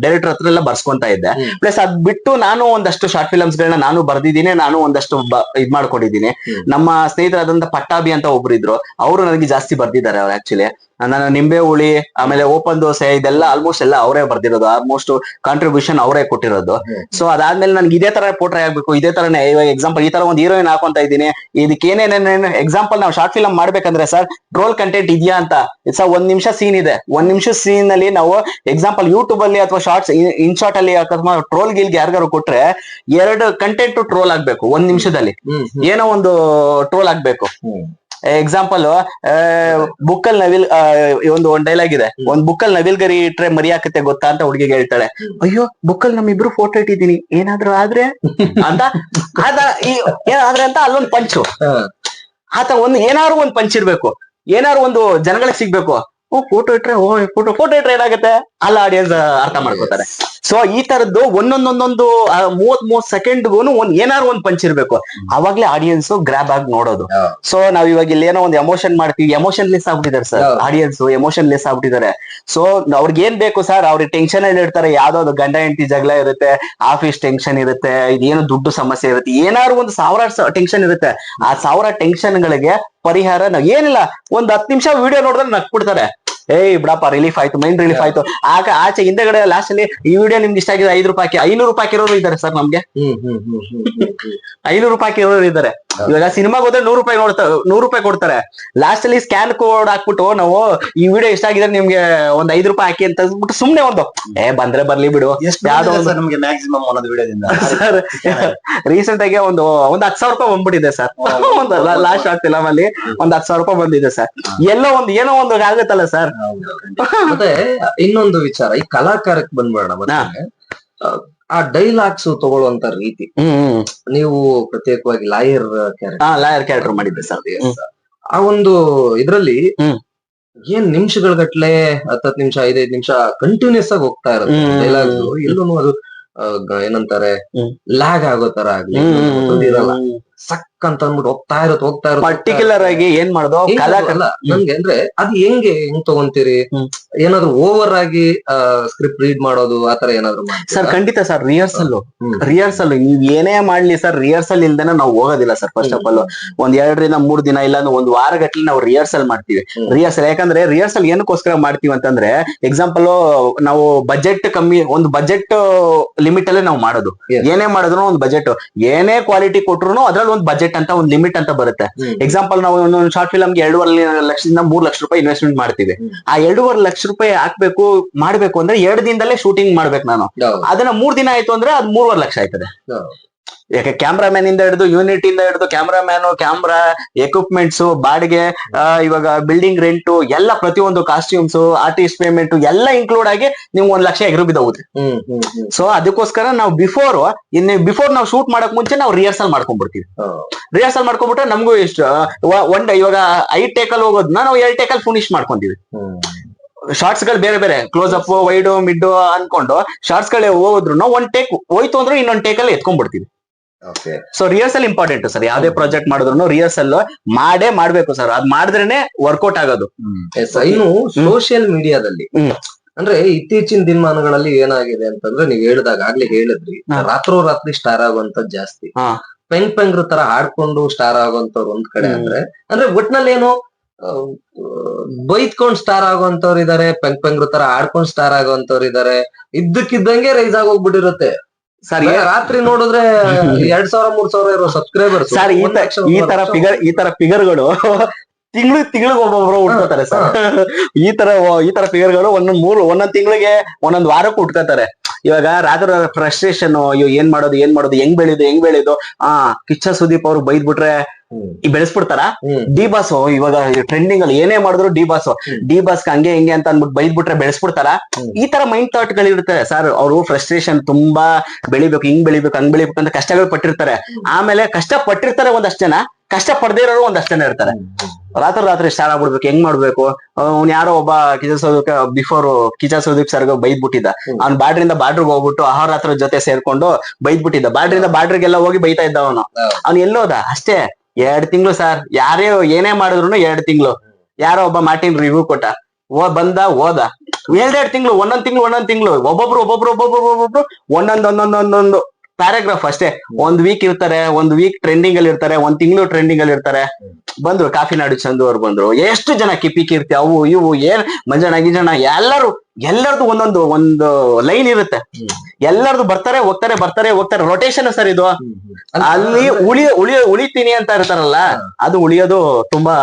ಡೈರೆಕ್ಟರ್ ಹತ್ರ ಎಲ್ಲ ಬರ್ಸ್ಕೊಂತ ಇದ್ದೆ. ಪ್ಲಸ್ ಅದ್ ಬಿಟ್ಟು ನಾನು ಒಂದಷ್ಟು ಶಾರ್ಟ್ ಫಿಲಮ್ಸ್ ಗಳನ್ನ ನಾನು ಬರ್ದಿದ್ದೀನಿ ನಾನು ಒಂದಷ್ಟು ಇದ್ ಮಾಡ್ಕೊಂಡಿದ್ದೀನಿ. ನಮ್ಮ ಸ್ನೇಹಿತರಾದಂತ ಪಟ್ಟಾಭಿ ಅಂತ ಒಬ್ರು ಇದ್ರು ಅವರು ನನಗೆ ಜಾಸ್ತಿ ಬರ್ದಿದ್ದಾರೆ ಅವ್ರು ಆಕ್ಚುಲಿ ನಾನು ನಿಂಬೆ ಹುಳಿ ಆಮೇಲೆ ಓಪನ್ ದೋಸೆ ಇದೆಲ್ಲ ಆಲ್ಮೋಸ್ಟ್ ಎಲ್ಲ ಅವರೇ ಬರ್ದಿರೋದು. ಆಲ್ಮೋಸ್ಟ್ ಕಾಂಟ್ರಿಬ್ಯೂಷನ್ ಅವರೇ ಕೊಟ್ಟಿರೋದು. ಸೊ ಅದಾದ್ಮೇಲೆ ನನ್ಗೆ ಇದೇ ತರ ಪೋಟ್ರೆ ಆಗ್ಬೇಕು. ಇದೇ ತರನೇ ಇವಾಗ ಎಕ್ಸಾಂಪಲ್ ಈ ತರ ಒಂದು ಹೀರೋಯಿನ್ ಹಾಕೊಂತ ಇದ್ದೀನಿ. ಇದಕ್ಕೆ ಏನೇನೇನೇನು ಎಕ್ಸಾಂಪಲ್ ನಾವು ಶಾರ್ಟ್ ಫಿಲ್ಮ್ ಮಾಡ್ಬೇಕಂದ್ರೆ ಸರ್ ಟ್ರೋಲ್ ಕಂಟೆಂಟ್ ಇದೆಯಾ ಅಂತ. ಸರ್ ಒಂದ್ ನಿಮಿಷ ಸೀನ್ ಇದೆ. ಒಂದ್ ನಿಮಿಷ ಸೀನ್ ಅಲ್ಲಿ ನಾವು ಎಕ್ಸಾಂಪಲ್ ಯೂಟ್ಯೂಬ್ ಅಲ್ಲಿ ಅಥವಾ ಶಾರ್ಟ್ಸ್ ಇನ್ ಶಾರ್ಟ್ ಅಲ್ಲಿ ಅಕಸ್ಮಾತ್ ಟ್ರೋಲ್ ಗಿಲ್ಗೆ ಯಾರಿಗಾರು ಕೊಟ್ರೆ ಎರಡು ಕಂಟೆಂಟ್ ಟ್ರೋಲ್ ಆಗ್ಬೇಕು ಒಂದ್ ನಿಮಿಷದಲ್ಲಿ. ಏನೋ ಒಂದು ಟ್ರೋಲ್ ಆಗ್ಬೇಕು. ಎಕ್ಸಾಂಪಲ್ ಬುಕ್ ಅಲ್ಲಿ ನವಿಲ್ ಒಂದು ಒಂದ್ ಡೈಲಾಗ್ ಇದೆ. ಒಂದ್ ಬುಕ್ ಅಲ್ಲಿ ನವಿಲ್ ಗರಿ ಇಟ್ರೆ ಮರಿ ಹಾಕತ್ತೆ ಗೊತ್ತಾ ಅಂತ ಹುಡುಗಿಗೆ ಹೇಳ್ತಾಳೆ. ಅಯ್ಯೋ ಬುಕ್ ಅಲ್ಲಿ ನಮ್ಮಿಬ್ರು ಫೋಟೋ ಇಟ್ಟಿದೀನಿ ಏನಾದ್ರೂ ಆದ್ರೆ ಅಂತ ಆತ ಈ ಏನಾದ್ರೆ ಅಂತ ಅಲ್ಲೊಂದ್ ಪಂಚು. ಆತ ಒಂದ್ ಏನಾದ್ರು ಒಂದ್ ಪಂಚ್ ಇರ್ಬೇಕು. ಏನಾದ್ರು ಒಂದು ಜನಗಳಿಗೆ ಸಿಗ್ಬೇಕು. ಓ ಫೋಟೋ ಇಟ್ರೆ ಓ ಫೋಟೋ ಫೋಟೋ ಇಟ್ರೆ ಏನಾಗುತ್ತೆ? ಅಲ್ಲ ಆಡಿಯನ್ಸ್ ಅರ್ಥ ಮಾಡ್ಕೋತಾರೆ. ಸೊ ಈ ತರದ್ದು ಒಂದೊಂದೊಂದೊಂದು ಮೂವತ್ ಮೂವತ್ ಸೆಕೆಂಡ್ಗೂ ಒಂದ್ ಏನಾರು ಒಂದ್ ಪಂಚ್ ಇರ್ಬೇಕು. ಅವಾಗ್ಲೇ ಆಡಿಯನ್ಸ್ ಗ್ರಾಬ್ ಆಗಿ ನೋಡೋದು. ಸೊ ನಾವ್ ಇವಾಗ ಇಲ್ಲಿ ಏನೋ ಒಂದು ಎಮೋಷನ್ ಮಾಡ್ತೀವಿ. ಎಮೋಷನ್ ಲೆಸ್ ಆಗ್ಬಿಟ್ಟಿದ್ದಾರೆ ಸರ್ ಆಡಿಯನ್ಸ್ ಎಮೋಷನ್ ಲೆಸ್ ಆಗ್ಬಿಟ್ಟಿದ್ದಾರೆ. ಸೊ ಅವ್ರಿಗೆ ಏನ್ ಬೇಕು ಸರ್ ಅವ್ರಿಗೆ ಟೆನ್ಷನ್ ಅಲ್ಲಿ ಇರ್ತಾರೆ. ಯಾವ್ದೋ ಗಂಡ ಹೆಂಡತಿ ಜಗಳ ಇರುತ್ತೆ. ಆಫೀಸ್ ಟೆನ್ಷನ್ ಇರುತ್ತೆ. ಇದೇನೋ ದುಡ್ಡು ಸಮಸ್ಯೆ ಇರುತ್ತೆ. ಏನಾದ್ರು ಒಂದು ಸಾವಿರ ಟೆನ್ಷನ್ ಇರುತ್ತೆ. ಆ ಸಾವಿರ ಟೆನ್ಷನ್ ಗಳಿಗೆ ಪರಿಹಾರ ನಾವ್ ಏನಿಲ್ಲ. ಒಂದ್ ಹತ್ತು ನಿಮಿಷ ವಿಡಿಯೋ ನೋಡಿದ್ರೆ ನಕ್ಬಿಡ್ತಾರೆ ಏಯ್ ಬಿಡಪ್ಪ ರಿಲೀಫ್ ಆಯ್ತು ಮೈಂಡ್ ರಿಲೀಫ್ ಆಯ್ತು. ಆಗ ಆಚೆ ಹಿಂದೆಗಡೆ ಲಾಸ್ಟ್ ಅಲ್ಲಿ ಈ ವಿಡಿಯೋ ನಿಮ್ಗೆ ಇಷ್ಟ ಆಗಿದೆ ಐದು ರೂಪಾಯಿ ಐನೂರು ರೂಪಾಯಿ ಇರೋರು ಇದ್ದಾರೆ ಸರ್ ನಮ್ಗೆ. ಐನೂರು ರೂಪಾಯಿ ಇರೋರು ಇದ್ದಾರೆ. ಇವಾಗ ಸಿನಿಮಾಗೆ ಹೋದ್ರೆ ನೂರು ರೂಪಾಯಿ ನೋಡ್ತಾರೆ ನೂರು ರೂಪಾಯಿ ಕೊಡ್ತಾರೆ. ಲಾಸ್ಟ್ ಅಲ್ಲಿ ಸ್ಕ್ಯಾನ್ ಕೋಡ್ ಹಾಕ್ಬಿಟ್ಟು ನಾವು ಈ ವಿಡಿಯೋ ಇಷ್ಟ ಆಗಿದ್ರೆ ನಿಮ್ಗೆ ಒಂದ್ ಐದು ರೂಪಾಯಿ ಹಾಕಿ ಅಂತ ಅಂದ್ಬಿಟ್ಟು ಸುಮ್ನೆ ಒಂದು ಏ ಬಂದ್ರೆ ಬರ್ಲಿ ಬಿಡು. ಯಾವ್ದೋ ನಮ್ಗೆ ಮ್ಯಾಕ್ಸಿಮಮ್ ಒಂದೊಂದು ವಿಡಿಯೋದಿಂದ ಸರ್ ರೀಸೆಂಟ್ ಆಗಿ ಒಂದು ಒಂದ್ ಹತ್ತು ಸಾವಿರ ರೂಪಾಯಿ ಬಂದ್ಬಿಟ್ಟಿದೆ ಸರ್ ಒಂದು ಲಾಸ್ಟ್ ಆಗ್ತಿಲ್ಲ ಅಲ್ಲಿ ಒಂದ್ ಹತ್ತು ಸಾವಿರ ರೂಪಾಯಿ ಬಂದಿದೆ ಸರ್ ಎಲ್ಲೋ ಒಂದು ಏನೋ ಒಂದು ಆಗುತ್ತಲ್ಲ ಸರ್ ಮತ್ತೆ ಇನ್ನೊಂದು ವಿಚಾರ ಈ ಕಲಾಕಾರಕ್ಕೆ ಬಂದ್ಬಿಡೋಣ ಮತ್ತೆ. ಆ ಡೈಲಾಗ್ಸ್ ತಗೊಳ್ಳುವಂತ ರೀತಿ. ನೀವು ಪ್ರತ್ಯೇಕವಾಗಿ ಲಾಯರ್ ಲಾಯರ್ ಕ್ಯಾರೆಕ್ಟರ್ ಮಾಡಿದ್ದೆ ಸರ್ ಆ ಒಂದು ಇದ್ರಲ್ಲಿ. ಏನ್ ನಿಮಿಷಗಳ ಗಟ್ಲೆ ಹತ್ತತ್ ನಿಮಿಷ ಐದೈದು ನಿಮಿಷ ಕಂಟಿನ್ಯೂಸ್ ಆಗಿ ಹೋಗ್ತಾ ಇರುತ್ತೆ ಹ್ಮ್. ಡೈಲಾಗ್ಸ್ ಎಲ್ಲೂ ಅದು ಏನಂತಾರೆ? ಲ್ಯಾಗ್ ಆಗೋ ತರ ಆಗ್ಲಿ. ಇರಲ್ಲ ಸಕ್ ಅಂತ ಅಂದ್ಬಿಟ್ಟು ಹೋಗ್ತಾ ಇರುತ್ತೆ ಹೋಗ್ತಾ ಇರುತ್ತೆ ಪರ್ಟಿಕ್ಯುಲರ್ ಆಗಿ ಏನ್ ಮಾಡೋದು ನಂಗೆ ಅಂದ್ರೆ ಅದು ಹೆಂಗೆ ಹೆಂಗ್ ತಗೊಂತೀರಿ. ಏನಾದ್ರು ಓವರ್ ಆಗಿ ಸ್ಕ್ರಿಪ್ಟ್ ರೀಡ್ ಮಾಡೋದು ಆತರ ಏನಾದ್ರು? ಸರ್ ಖಂಡಿತ ಸರ್ ರಿಹರ್ಸಲ್. ರಿಹರ್ಸಲ್ ನೀವ್ ಏನೇ ಮಾಡ್ಲಿ ಸರ್ ರಿಹರ್ಸಲ್ ಇಲ್ದೇನೆ ನಾವು ಹೋಗೋದಿಲ್ಲ ಸರ್ ಫಸ್ಟ್ ಆಫ್ ಆಲ್ ಒಂದ್ ಎರಡರಿಂದ ಮೂರ್ ದಿನ ಇಲ್ಲ ಅಂದ್ರೆ ಒಂದ್ ವಾರ ಗಟ್ಲೆ ನಾವು ರಿಹರ್ಸಲ್ ಮಾಡ್ತೀವಿ. ರಿಹರ್ಸಲ್ ಯಾಕಂದ್ರೆ ರಿಹರ್ಸಲ್ ಏನಕ್ಕೋಸ್ಕರ ಮಾಡ್ತೀವಿ ಅಂತಂದ್ರೆ ಎಕ್ಸಾಂಪಲ್ ನಾವು ಬಜೆಟ್ ಕಮ್ಮಿ ಒಂದು ಬಜೆಟ್ ಲಿಮಿಟ್ ಅಲ್ಲೇ ನಾವು ಮಾಡೋದು. ಏನೇ ಮಾಡಿದ್ರು ಒಂದು ಬಜೆಟ್ ಏನೇ ಕ್ವಾಲಿಟಿ ಕೊಟ್ರು ಅದ್ರಲ್ಲಿ ಒಂದು ಬಜೆಟ್ ಅಂತ ಒಂದು ಲಿಮಿಟ್ ಅಂತ ಬರುತ್ತೆ. ಎಕ್ಸಾಂಪಲ್ ನಾವು ಒಂದೊಂದು ಶಾರ್ಟ್ ಫಿಲಮ್ಗೆ ಎರಡೂವರೆ ಲಕ್ಷದಿಂದ ಮೂರ್ ಲಕ್ಷ ರೂಪಾಯಿ ಇನ್ವೆಸ್ಟ್ಮೆಂಟ್ ಮಾಡ್ತೀವಿ. ಆ ಎರಡೂವರೆ ಲಕ್ಷ ರೂಪಾಯಿ ಹಾಕ್ಬೇಕು ಮಾಡ್ಬೇಕು ಅಂದ್ರೆ ಎರಡು ದಿನದಲ್ಲೇ ಶೂಟಿಂಗ್ ಮಾಡ್ಬೇಕು ನಾನು. ಅದನ್ನ ಮೂರ್ ದಿನ ಆಯ್ತು ಅಂದ್ರೆ ಅದ್ ಮೂರುವರೆ ಲಕ್ಷ ಆಯ್ತದೆ. ಯಾಕೆ ಕ್ಯಾಮ್ರಾಮನ್ ಇಂದ ಹಿಡಿದು ಯೂನಿಟ್ ಇಂದ ಹಿಡಿದು ಕ್ಯಾಮ್ರಾಮ್ಯಾನ್ ಕ್ಯಾಮ್ರಾ ಎಕ್ವಿಪ್ಮೆಂಟ್ಸ್ ಬಾಡಿಗೆ ಇವಾಗ ಬಿಲ್ಡಿಂಗ್ ರೆಂಟು ಎಲ್ಲ ಪ್ರತಿಯೊಂದು ಕಾಸ್ಟ್ಯೂಮ್ಸ್ ಆರ್ಟಿಸ್ಟ್ ಪೇಮೆಂಟ್ ಎಲ್ಲ ಇನ್ಕ್ಲೂಡ್ ಆಗಿ ನೀವು ಒಂದ್ ಲಕ್ಷ ಎಗರು ಬಿದ್ದೋಗುತ್ತೆ ಸೊ ಅದಕ್ಕೋಸ್ಕರ ನಾವು ಬಿಫೋರ್ ಇನ್ನು ಬಿಫೋರ್ ನಾವು ಶೂಟ್ ಮಾಡಕ್ ಮುಂಚೆ ನಾವು ರಿಹರ್ಸಲ್ ಮಾಡ್ಕೊಂಡ್ಬಿಡ್ತೀವಿ. ರಿಹರ್ಸಲ್ ಮಾಡ್ಕೊಂಡ್ಬಿಟ್ರೆ ನಮಗೂ ಎಷ್ಟು ಒನ್ ಡೇ ಇವಾಗ ಐ ಟೇಕಲ್ ಹೋಗೋದನ್ನ ನಾವು ಎರಡು ಟೇಕಲ್ ಫಿನಿಶ್ ಮಾಡ್ಕೊಂತೀವಿ. ಶಾರ್ಟ್ಸ್ಗಳು ಬೇರೆ ಬೇರೆ ಕ್ಲೋಸ್ ಅಪ್ ವೈಡ್ ಮಿಡ್ ಅನ್ಕೊಂಡು ಶಾರ್ಟ್ಸ್ ಗಳೇ ಹೋದ್ರು ಒಂದ್ ಟೇಕ್ ಹೋಯ್ತು ಅಂದ್ರೆ ಇನ್ನೊಂದ್ ಟೇಕ್ ಅಲ್ಲಿ ಎತ್ಕೊಂಡ್ಬಿಡ್ತೀವಿ. ಸೊ ರಿಹರ್ಸಲ್ ಇಂಪಾರ್ಟೆಂಟ್ ಸರ್ ಯಾವ್ದೇ ಪ್ರಾಜೆಕ್ಟ್ ಮಾಡಿದ್ರು ರಿಹರ್ಸಲ್ ಮಾಡೇ ಮಾಡ್ಬೇಕು ಸರ್ ಅದ್ ಮಾಡಿದ್ರೇನೆ ವರ್ಕೌಟ್ ಆಗೋದು. ಇನ್ನು ಸೋಷಿಯಲ್ ಮೀಡಿಯಾದಲ್ಲಿ ಅಂದ್ರೆ ಇತ್ತೀಚಿನ ದಿನಮಾನಗಳಲ್ಲಿ ಏನಾಗಿದೆ ಅಂತಂದ್ರೆ ನೀವ್ ಹೇಳಿದಾಗ ಆಗ್ಲಿ ಹೇಳಿದ್ರಿ ರಾತ್ರೋ ರಾತ್ರಿ ಸ್ಟಾರ್ ಆಗುವಂತದ್ ಜಾಸ್ತಿ. ಪೆಂಗ್ ಪೆಂಗ್ರ ತರ ಹಾಡ್ಕೊಂಡು ಸ್ಟಾರ್ ಆಗುವಂತವ್ರು ಒಂದ್ ಕಡೆ ಅಂದ್ರೆ ಅಂದ್ರೆ ಒಟ್ನಲ್ಲಿ ಏನು ಬೈತ್ಕೊಂಡ್ ಸ್ಟಾರ್ ಆಗುವಂತವ್ರು ಇದಾರೆ ಪೆಂಗ್ ಪೆಂಗ್ರ ತರ ಹಾಡ್ಕೊಂಡ್ ಸ್ಟಾರ್ ಆಗುವಂತವ್ರು ಇದಾರೆ ಇದ್ದಕ್ಕಿದ್ದಂಗೆ ರೈಸ್ ಆಗೋಗ್ಬಿಟ್ಟಿರುತ್ತೆ. ಸರ್ ರಾತ್ರಿ ನೋಡಿದ್ರೆ ಎರಡ್ ಸಾವಿರ ಮೂರ್ ಸಾವಿರ ಇರೋ ಸಬ್ಸ್ಕ್ರೈಬರ್ಸ್ ಸರ್ ಈ ತರ ಫಿಗರ್ ಈ ತರ ಫಿಗರ್ಗಳು ತಿಂಗಳು ತಿಂಗಳಿಗೆ ಒಬ್ಬೊಬ್ರು ಹುಟ್ಕೋತಾರೆ ಸರ್. ಈ ತರ ಈ ತರ ಫಿಗರ್ಗಳು ಒಂದೊಂದ್ ಮೂರು ಒಂದೊಂದ್ ತಿಂಗಳಿಗೆ ಒಂದೊಂದ್ ವಾರಕ್ಕೆ ಹುಟ್ಕೋತಾರೆ ಇವಾಗ ರಾತ್ರಿ ಫ್ರಸ್ಟ್ರೇಷನ್ ಅಯ್ಯೋ ಏನ್ ಮಾಡೋದು ಏನ್ ಮಾಡೋದು ಹೆಂಗ್ ಬೆಳೆಯೋದು ಹೆಂಗ್ ಬೆಳೆಯೋದು? ಆ ಕಿಚ್ಚ ಸುದೀಪ್ ಅವ್ರು ಬೈದ್ ಬಿಟ್ರೆ ಈ ಬೆಳೆಸ್ಬಿಡ್ತಾರ? ಡಿ ಬಾಸ್ ಇವಾಗ ಟ್ರೆಂಡಿಂಗ್ ಅಲ್ಲಿ ಏನೇ ಮಾಡಿದ್ರು ಡಿ ಬಾಸ್. ಡಿ ಬಾಸ್ ಹಂಗೆ ಹಿಂಗೆ ಅಂತ ಅನ್ಬಿಟ್ಟು ಬೈದ್ಬಿಟ್ರೆ ಬೆಳೆಸ್ಬಿಡ್ತಾರ? ಈ ತರ ಮೈಂಡ್ ಥಾಟ್ ಗಳಿರುತ್ತೆ ಸರ್ ಅವರು ಫ್ರಸ್ಟ್ರೇಷನ್ ತುಂಬಾ ಬೆಳಿಬೇಕು ಹಿಂಗ್ ಬೆಳಿಬೇಕು ಹಂಗ್ ಬೆಳಿಬೇಕು ಅಂತ ಕಷ್ಟಗಳು ಪಟ್ಟಿರ್ತಾರೆ. ಆಮೇಲೆ ಕಷ್ಟ ಪಟ್ಟಿರ್ತಾರೆ ಒಂದಷ್ಟು ಜನ ಕಷ್ಟ ಪಡದೇ ಇರೋರು ಒಂದಷ್ಟು ಜನ ಇರ್ತಾರೆ. ರಾತ್ರಿ ರಾತ್ರಿ ಸ್ಟಾರ್ ಆಗ್ಬಿಡ್ಬೇಕು ಹೆಂಗ್ ಮಾಡ್ಬೇಕು? ಅವ್ನ್ ಯಾರೋ ಒಬ್ಬ ಕಿಜಾ ಸೌದೀಪ್ ಬಿಫೋರ್ ಕಿಜಾ ಸೌದೀಪ್ ಸರ್ಗ ಬೈದ್ಬಿಟ್ಟಿದ್ದ. ಅವ್ನ್ ಬಾರ್ಡ್ರಿಂದ ಬಾರ್ಡ್ರಿಗೆ ಹೋಗ್ಬಿಟ್ಟು ಅಹೋರಾತ್ರ ಜೊತೆ ಸೇರ್ಕೊಂಡು ಬೈದ್ಬಿಟ್ಟಿದ್ದ. ಬಿಟ್ಟಿದ್ದ ಬಾರ್ಡ್ರಿಂದ ಬಾರ್ಡ್ರಿಗೆಲ್ಲ ಹೋಗಿ ಬೈತಾ ಇದ್ದ ಅವ್ನು. ಅವ್ನ್ ಎಲ್ಲೋದ? ಅಷ್ಟೇ. ಎರಡ್ ತಿಂಗಳು ಸರ್. ಯಾರೇ ಏನೇ ಮಾಡಿದ್ರು ಎರಡ್ ತಿಂಗಳು. ಯಾರೋ ಒಬ್ಬ ಮಾರ್ಟಿನ್ ರಿವ್ಯೂ ಕೊಟ್ಟ. ಓ, ಬಂದ, ಓದ. ಎರಡೆರಡು ತಿಂಗಳು, ಒಂದೊಂದ್ ತಿಂಗಳು ಒಂದೊಂದ್ ತಿಂಗಳು. ಒಬ್ಬೊಬ್ರು ಒಬ್ಬೊಬ್ರು ಒಬ್ಬೊಬ್ರು ಒಬ್ಬೊಬ್ರು, ಒಂದೊಂದ್ ಒಂದೊಂದ್, ಒಂದೊಂದು ಪ್ಯಾರಾಗ್ರಾಫ್ ಅಷ್ಟೇ. ಒಂದ್ ವೀಕ್ ಇರ್ತಾರೆ, ಒಂದ್ ವೀಕ್ ಟ್ರೆಂಡಿಂಗ್ ಅಲ್ಲಿ ಇರ್ತಾರೆ, ಒಂದ್ ತಿಂಗಳು ಟ್ರೆಂಡಿಂಗ್ ಅಲ್ಲಿ ಇರ್ತಾರೆ. ಬಂದ್ರು ಕಾಫಿನಾಡು ಚಂದು ಅವ್ರು ಬಂದ್ರು. ಎಷ್ಟು ಜನ ಕಿಪಿ ಕೀರ್ತಿ, ಅವು, ಇವು, ಏನ್, ಮಂಜಣ್ಣ, ಗಿಂಜಣ್ಣ, ಎಲ್ಲರೂ ಎಲ್ಲರದು ಒಂದೊಂದು ಒಂದು ಲೈನ್ ಇರುತ್ತೆ. ಎಲ್ಲರದು ಬರ್ತಾರೆ ಹೋಗ್ತಾರೆ ಬರ್ತಾರೆ ಹೋಗ್ತಾರೆ. ರೊಟೇಷನ್ ಸರ್ ಇದು. ಅಲ್ಲಿ ಉಳಿ ಉಳಿ ಉಳಿತೀನಿ ಅಂತ ಇರ್ತಾರಲ್ಲ ಅದು ಉಳಿಯೋದು ತುಂಬಾ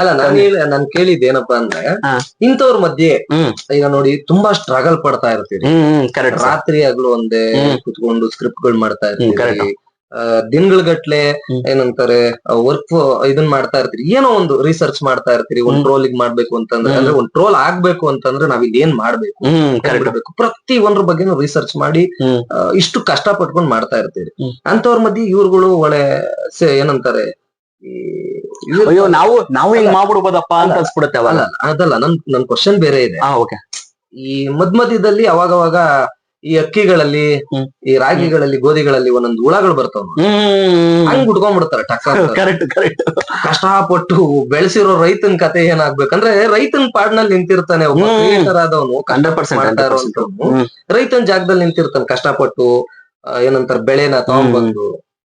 ಅಲ್ಲ ನಾನು ಹೇಳಿ ನಾನು ಕೇಳಿದ್ ಏನಪ್ಪಾ ಅಂದ್ರೆ. ಇಂಥವ್ರ ಮಧ್ಯೆ ಈಗ ನೋಡಿ ತುಂಬಾ ಸ್ಟ್ರಗಲ್ ಪಡ್ತಾ ಇರ್ತೀರಿ. ರಾತ್ರಿ ಆಗ್ಲೂ ಒಂದೇ. ಕುತ್ಕೊಂಡು ಸ್ಕ್ರಿಪ್ಟ್ಗಳು ಮಾಡ್ತಾ ಇರ್ತೀವಿ ಇರ್ತೀರಿ. ದಿನಗಳ ಗಟ್ಲೆ ಏನಂತಾರೆ ವರ್ಕ್ ಇದನ್ ಮಾಡ್ತಾ ಇರ್ತೀರಿ. ಏನೋ ಒಂದು ರಿಸರ್ಚ್ ಮಾಡ್ತಾ ಇರ್ತೀರಿ. ಒಂದ್ ಟ್ರೋಲ್ ಟ್ರೋಲಿಗ್ ಮಾಡ್ಬೇಕು ಅಂತಂದ್ರೆ. ಅಂದ್ರೆ ಒಂದ್ ಟ್ರೋಲ್ ಆಗ್ಬೇಕು ಅಂತಂದ್ರೆ ನಾವ್ ಇದೇನ್ ಏನ್ ಮಾಡ್ಬೇಕು ಪ್ರತಿ ಒಂದ್ರ ಬಗ್ಗೆನೂ ರಿಸರ್ಚ್ ಮಾಡಿ. ಇಷ್ಟು ಕಷ್ಟ ಪಟ್ಕೊಂಡ್ ಮಾಡ್ತಾ ಇರ್ತೀರಿ. ಅಂತವ್ರ ಮಧ್ಯೆ ಇವ್ರುಗಳು ಒಳ್ಳೆ ಏನಂತಾರೆ ಅಯ್ಯೋ ನಾವು ನಾವು ಹಿಂಗ್ ಮಾಡ್ಬಿಡ್ಬೋದಪ್ಪ ಅಂತ ಅನ್ಸ್ಬಿಡುತ್ತೆ ಅವಾಗ. ಅದಲ್ಲ ನನ್ ನನ್ ಕ್ವಶನ್ ಬೇರೆ ಇದೆ. ಈ ಮದ್ ಮಧ್ಯದಲ್ಲಿ ಅವಾಗವಾಗ ಈ ಅಕ್ಕಿಗಳಲ್ಲಿ ಈ ರಾಗಿಗಳಲ್ಲಿ ಗೋಧಿಗಳಲ್ಲಿ ಒಂದೊಂದು ಹುಳಗಳು ಬರ್ತಾವ ಹಂಗ್ ಉಟ್ಕೊಂಡ್ಬಿಡ್ತಾರೆ. ಕರೆಕ್ಟ್ ಕರೆಕ್ಟ್ ಕಷ್ಟಪಟ್ಟು ಬೆಳೆಸಿರೋ ರೈತನ ಕತೆ ಏನಾಗ್ಬೇಕಂದ್ರೆ ರೈತನ ಪಾಡ್ನಲ್ಲಿ ನಿಂತಿರ್ತಾನೆ ಆದವನು ರೈತನ ಜಾಗದಲ್ಲಿ ನಿಂತಿರ್ತಾನೆ ಕಷ್ಟಪಟ್ಟು ಏನಂತಾರೆ ಬೆಳೆನ ತಗೊಂಡ್ಬಂದು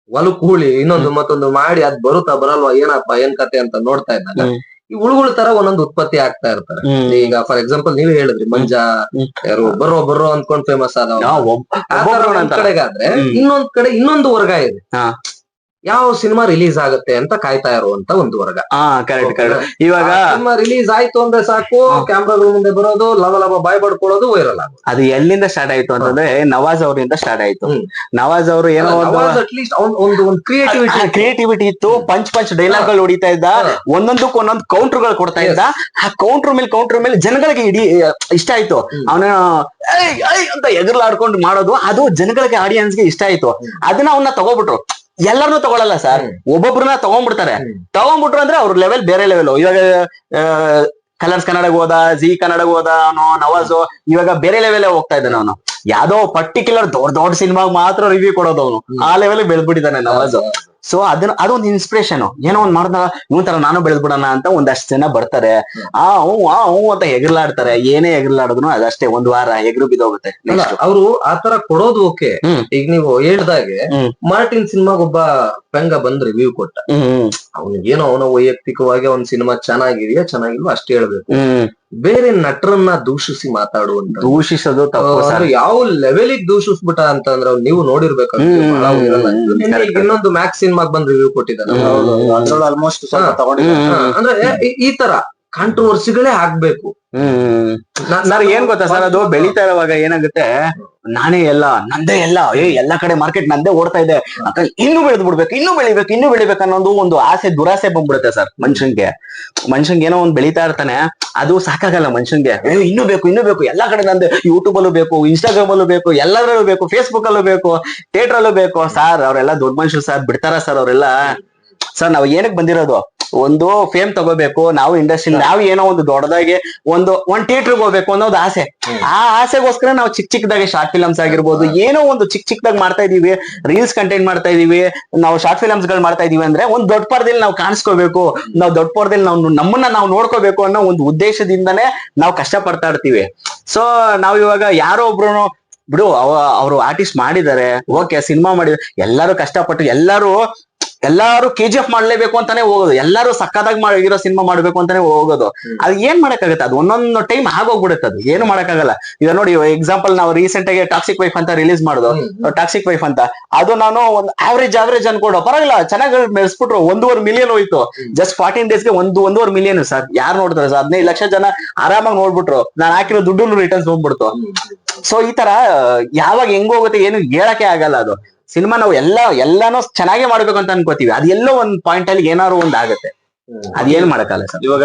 ಹೊಲಕ್ ಹೂಳಿ ಇನ್ನೊಂದು ಮತ್ತೊಂದು ಮಾಡಿ ಅದ್ ಬರುತ್ತಾ ಬರಲ್ವಾ ಏನಪ್ಪಾ ಏನ್ ಕತೆ ಅಂತ ನೋಡ್ತಾ ಇದ್ದಾಗ. ಈ ಹುಳುಗಳ ತರ ಒಂದೊಂದು ಉತ್ಪತ್ತಿ ಆಗ್ತಾ ಇರ್ತಾರೆ ಈಗ ಫಾರ್ ಎಕ್ಸಾಂಪಲ್ ನೀವೇ ಹೇಳಿದ್ರಿ ಮಂಜ. ಯಾರು ಬರೋ ಬರೋ ಅನ್ಕೊಂಡ್ ಫೇಮಸ್ ಆದವ ಕಡೆಗಾದ್ರೆ. ಇನ್ನೊಂದ್ ಕಡೆ ಇನ್ನೊಂದು ವರ್ಗ ಇದೆ. ಯಾವ ಸಿನಿಮಾ ರಿಲೀಸ್ ಆಗುತ್ತೆ ಅಂತ ಕಾಯ್ತಾ ಇರುವಂತ ಒಂದು ವರ್ಗ. ಹಾ ಕರೆಕ್ಟ್ ಕರೆಕ್ಟ್ ಇವಾಗ ಸಿನಿಮಾ ರಿಲೀಸ್ ಆಯ್ತು ಅಂದ್ರೆ ಸಾಕು. ಕ್ಯಾಮ್ರಾಗಳ ಮುಂದೆ ಬರೋದು ಲವ ಲವ ಬಾಯ್ ಬಡ್ಕೊಳ್ಳೋದು ವೈರಲ್ ಆಗೋದು. ಅದು ಎಲ್ಲಿಂದ ಸ್ಟಾರ್ಟ್ ಆಯ್ತು ಅಂತಂದ್ರೆ ನವಾಜ್ ಅವರಿಂದ ಸ್ಟಾರ್ಟ್ ಆಯ್ತು. ನವಾಜ್ ಅವರು ಏನೋ ಒಂದು ಅಟ್ಲೀಸ್ಟ್ ಒಂದು ಒಂದು ಕ್ರಿಯೇಟಿವಿಟಿ ಕ್ರಿಯೇಟಿವಿಟಿ ಇತ್ತು ಪಂಚ್ ಪಂಚ್ ಡೈಲಾಗ್ಗಳು ಹೊಡಿತಾ ಇದ್ದ. ಒಂದೊಂದಕ್ಕೆ ಒಂದೊಂದು ಕೌಂಟರ್ಗಳು ಕೊಡ್ತಾ ಇದ್ದ. ಆ ಕೌಂಟರ್ ಮೇಲೆ ಕೌಂಟರ್ ಮೇಲೆ ಜನಗಳಿಗೆ ಇಡೀ ಇಷ್ಟ ಆಯ್ತು. ಅವನ ಅಂತ ಎಗರ್ಲಾಡ್ಕೊಂಡು ಮಾಡೋದು ಅದು ಜನಗಳಿಗೆ ಆಡಿಯನ್ಸ್ಗೆ ಇಷ್ಟ ಆಯ್ತು. ಅದನ್ನ ಅವನ್ನ ತಗೋಬಿಟ್ರು. ಎಲ್ಲರನ್ನೂ ತಗೊಳಲ್ಲ ಸರ್. ಒಬ್ಬೊಬ್ರನ್ನ ತಗೊಂಡ್ಬಿಡ್ತಾರೆ. ತಗೊಂಡ್ಬಿಟ್ರು ಅಂದ್ರೆ ಅವ್ರ ಲೆವೆಲ್ ಬೇರೆ ಲೆವೆಲ್ ಇವಾಗ ಕಲರ್ಸ್ ಕನ್ನಡಗ್ ಹೋದ ಜಿ ಕನ್ನಡಗ್ ಹೋದ ಅವನು ನವಾಜ್ ಇವಾಗ ಬೇರೆ ಲೆವೆಲ್ ಹೋಗ್ತಾ ಇದ್ದಾನೆ ಅವನು ಯಾವ್ದೋ ಪರ್ಟಿಕ್ಯುಲರ್ ದೊಡ್ಡ ದೊಡ್ಡ ಸಿನಿಮಾಗ್ ಮಾತ್ರ ರಿವ್ಯೂ ಕೊಡೋದು. ಅವನು ಆ ಲೆವೆಲ್ ಬೆಳೆದ್ಬಿಟ್ಟಿದ್ದಾನೆ ನವಾಜ್ ಸೊ ಅದನ್ನ ಅದೊಂದು ಇನ್ಸ್ಪಿರೇಷನ್ ಏನೋ ಒಂದ್ ಮಾಡ್ದ ಇವನ್ ತರ ನಾನು ಬೆಳೆದ್ಬಿಡೋಣ ಅಂತ ಒಂದಷ್ಟು ಜನ ಬರ್ತಾರೆ. ಆ ಹ್ಞೂ ಆ ಹ್ಞೂ ಅಂತ ಎಗರ್ಲಾಡ್ತಾರೆ ಏನೇ ಎಗರ್ಲಾಡಿದ್ರು ಅದಷ್ಟೇ ಒಂದ್ ವಾರ ಎಗರು ಬಿದ್ದೋಗುತ್ತೆ. ಅವರು ಆ ತರ ಆತರ ಕೊಡೋದು ಓಕೆ ಈಗ ನೀವು ಹೇಳ್ದಾಗೆ. ಮಾರ್ಟಿನ್ ಸಿನಿಮಾಗ ಒಬ್ಬ ಪೆಂಗ ಬಂದ್ ರಿವ್ಯೂ ಕೊಟ್ಟ. ಅವ್ನಿಗೇನೋ ಅವನ ವೈಯಕ್ತಿಕವಾಗಿ ಅವ್ನ ಸಿನಿಮಾ ಚೆನ್ನಾಗಿದೆಯಾ ಚೆನ್ನಾಗಿಲ್ವಾ ಅಷ್ಟೇ ಹೇಳ್ಬೇಕು. ಬೇರೆ ನಟರನ್ನ ದೂಷಿಸಿ ಮಾತಾಡುವಂತ ದೂಷಿಸೋದು ತಪ್ಪು ಯಾವ ಲೆವೆಲಿಗೆ ದೂಷಿಸ್ಬಿಟ್ಟ ಅಂತಂದ್ರೆ ನೀವು ನೋಡಿರ್ಬೇಕು ಇನ್ನೊಂದು ಮ್ಯಾಕ್ಸ್ ಸಿನಿಮಾಗ್ ಬಂದ್ ರಿವ್ಯೂ ಕೊಟ್ಟಿದ್ದಾರೆ ಅಂದ್ರೆ ಈ ತರ. ಕಾಂಟ್ರವರ್ಸಿಗಳೇ ಆಗ್ಬೇಕು. ಹ್ಮ್ ಸರ್ ಏನ್ ಗೊತ್ತಾ ಸರ್ ಅದು ಬೆಳೀತಾ ಇರುವಾಗ ಏನಾಗುತ್ತೆ? ನಾನೇ ಎಲ್ಲ ನಂದೇ ಎಲ್ಲ ಏ ಎಲ್ಲ ಕಡೆ ಮಾರ್ಕೆಟ್ ನಂದೇ ಓಡ್ತಾ ಇದೆ. ಅಂತ ಇನ್ನೂ ಬೆಳೆದ್ ಬಿಡ್ಬೇಕು ಇನ್ನೂ ಬೆಳಿಬೇಕು ಇನ್ನೂ ಬೆಳಿಬೇಕು ಅನ್ನೋದು ಒಂದು ಆಸೆ ದುರಾಸೆ ಬಂದ್ಬಿಡುತ್ತೆ ಸರ್ ಮನುಷ್ಯನ್ಗೆ. ಮನುಷ್ಯನ್ಗೆ ಏನೋ ಒಂದ್ ಬೆಳೀತಾ ಇರ್ತಾನೆ ಅದು ಸಾಕಾಗಲ್ಲ ಮನುಷ್ಯನ್ಗೆ. ಏ ಇನ್ನೂ ಬೇಕು ಇನ್ನೂ ಬೇಕು ಎಲ್ಲಾ ಕಡೆ ನಂದು ಯೂಟ್ಯೂಬ್ ಅಲ್ಲೂ ಬೇಕು ಇನ್ಸ್ಟಾಗ್ರಾಮ್ ಅಲ್ಲೂ ಬೇಕು ಎಲ್ಲದರಲ್ಲೂ ಬೇಕು ಫೇಸ್ಬುಕ್ ಅಲ್ಲೂ ಬೇಕು ಥಿಯೇಟರ್ ಅಲ್ಲೂ ಬೇಕು. ಸರ್ ಅವರೆಲ್ಲ ದೊಡ್ಡ ಮನುಷ್ಯರು ಸರ್ ಬಿಡ್ತಾರ ಸರ್ ಅವರೆಲ್ಲ? ಸರ್ ನಾವ್ ಏನಕ್ ಬಂದಿರೋದು? ಒಂದು ಫೇಮ್ ತಗೋಬೇಕು ನಾವು ಇಂಡಸ್ಟ್ರಿ ನಾವು ಏನೋ ಒಂದು ದೊಡ್ಡದಾಗಿ ಒಂದು ಒಂದ್ ಥಿಯೇಟರ್ಗೆ ಹೋಗ್ಬೇಕು ಅನ್ನೋದು ಆಸೆ. ಆ ಆಸೆಗೋಸ್ಕರ ನಾವು ಚಿಕ್ಕ ಚಿಕ್ಕದಾಗಿ ಶಾರ್ಟ್ ಫಿಲಮ್ಸ್ ಆಗಿರ್ಬೋದು ಏನೋ ಒಂದು ಚಿಕ್ಕ ಚಿಕ್ಕದಾಗಿ ಮಾಡ್ತಾ ಇದೀವಿ ರೀಲ್ಸ್ ಕಂಟೆಂಟ್ ಮಾಡ್ತಾ ಇದೀವಿ ನಾವು ಶಾರ್ಟ್ ಫಿಲಮ್ಸ್ಗಳು ಮಾಡ್ತಾ ಇದೀವಿ ಅಂದ್ರೆ ಒಂದ್ ದೊಡ್ಡ ಪರದಲ್ಲಿ ನಾವು ಕಾಣಿಸ್ಕೋಬೇಕು ನಾವು ದೊಡ್ಡ ಪರದಲ್ಲಿ ನಾವು ನಮ್ಮನ್ನ ನಾವು ನೋಡ್ಕೋಬೇಕು ಅನ್ನೋ ಒಂದು ಉದ್ದೇಶದಿಂದನೇ ನಾವು ಕಷ್ಟ ಪಡ್ತಾ ಇರ್ತೀವಿ. ಸೊ ನಾವ್ ಇವಾಗ ಯಾರೋ ಒಬ್ರು ಬಿಡು ಅವ ಅವರು ಆರ್ಟಿಸ್ಟ್ ಮಾಡಿದ್ದಾರೆ ಓಕೆ ಸಿನಿಮಾ ಮಾಡಿದ್ರೆ ಎಲ್ಲರೂ ಕಷ್ಟಪಟ್ಟು ಎಲ್ಲರೂ ಎಲ್ಲಾರು ಕೆ ಜಿ ಎಫ್ ಮಾಡ್ಲೇಬೇಕು ಅಂತಾನೆ ಹೋಗೋದು. ಎಲ್ಲಾರು ಸಕ್ಕತ್ತಾಗಿ ಮಾಡಿರೋ ಸಿನಿಮಾ ಮಾಡ್ಬೇಕು ಅಂತಾನೆ ಹೋಗೋದು. ಅದ್ ಏನ್ ಮಾಡಕ್ಕಾಗತ್ತೆ? ಅದು ಒಂದೊಂದು ಟೈಮ್ ಆಗೋಗ್ಬಿಡುತ್ತೆ ಅದು. ಏನು ಮಾಡಕ್ಕಾಗಲ್ಲ. ಈಗ ನೋಡಿ ಎಕ್ಸಾಂಪಲ್ ನಾವು ರೀಸೆಂಟ್ ಆಗಿ ಟಾಕ್ಸಿಕ್ ವೈಫ್ ಅಂತ ರಿಲೀಸ್ ಮಾಡೋದು. ಟಾಕ್ಸಿಕ್ ವೈಫ್ ಅಂತ. ಅದು ನಾನು ಒಂದು ಆವರೇಜ್ ಆವರೇಜ್ ಅನ್ಕೊಂಡು. ಪರವಾಗಿಲ್ಲ ಚೆನ್ನಾಗಿ ಮೆರೆಸ್ಬಿಟ್ರು. ಒಂದೂವರೆ ಮಿಲಿಯನ್ ಹೋಯ್ತು. ಜಸ್ಟ್ ಫಾರ್ಟೀನ್ ಡೇಸ್ಗೆ ಒಂದು ಒಂದೂವರೆ ಮಿಲಿಯನ್ ಸರ್. ಯಾರು ನೋಡ್ತಾರೆ ಸರ್? ಹದಿನೈದು ಲಕ್ಷ ಜನ ಆರಾಮಾಗಿ ನೋಡ್ಬಿಟ್ರು. ನಾನು ಹಾಕಿರೋ ದುಡ್ಡು ರಿಟರ್ನ್ಸ್ ಹೋಗ್ಬಿಡ್ತು. ಸೊ ಈ ತರ ಯಾವಾಗ ಹೆಂಗ್ ಹೋಗುತ್ತೆ ಏನು ಹೇಳಕ್ಕೆ ಆಗಲ್ಲ ಅದು. ಸಿನಿಮಾ ನಾವು ಎಲ್ಲ ಎಲ್ಲಾನು ಚೆನ್ನಾಗೆ ಮಾಡ್ಬೇಕು ಅಂತ ಅನ್ಕೋತೀವಿ. ಅದೆಲ್ಲೋ ಒಂದ್ ಪಾಯಿಂಟ್ ಅಲ್ಲಿ ಏನಾದ್ರು ಒಂದ್ ಆಗುತ್ತೆ. ಅದೇನ್ ಏನ್ ಮಾಡಕ್ಕಲ್ಲ ಸರ್. ಇವಾಗ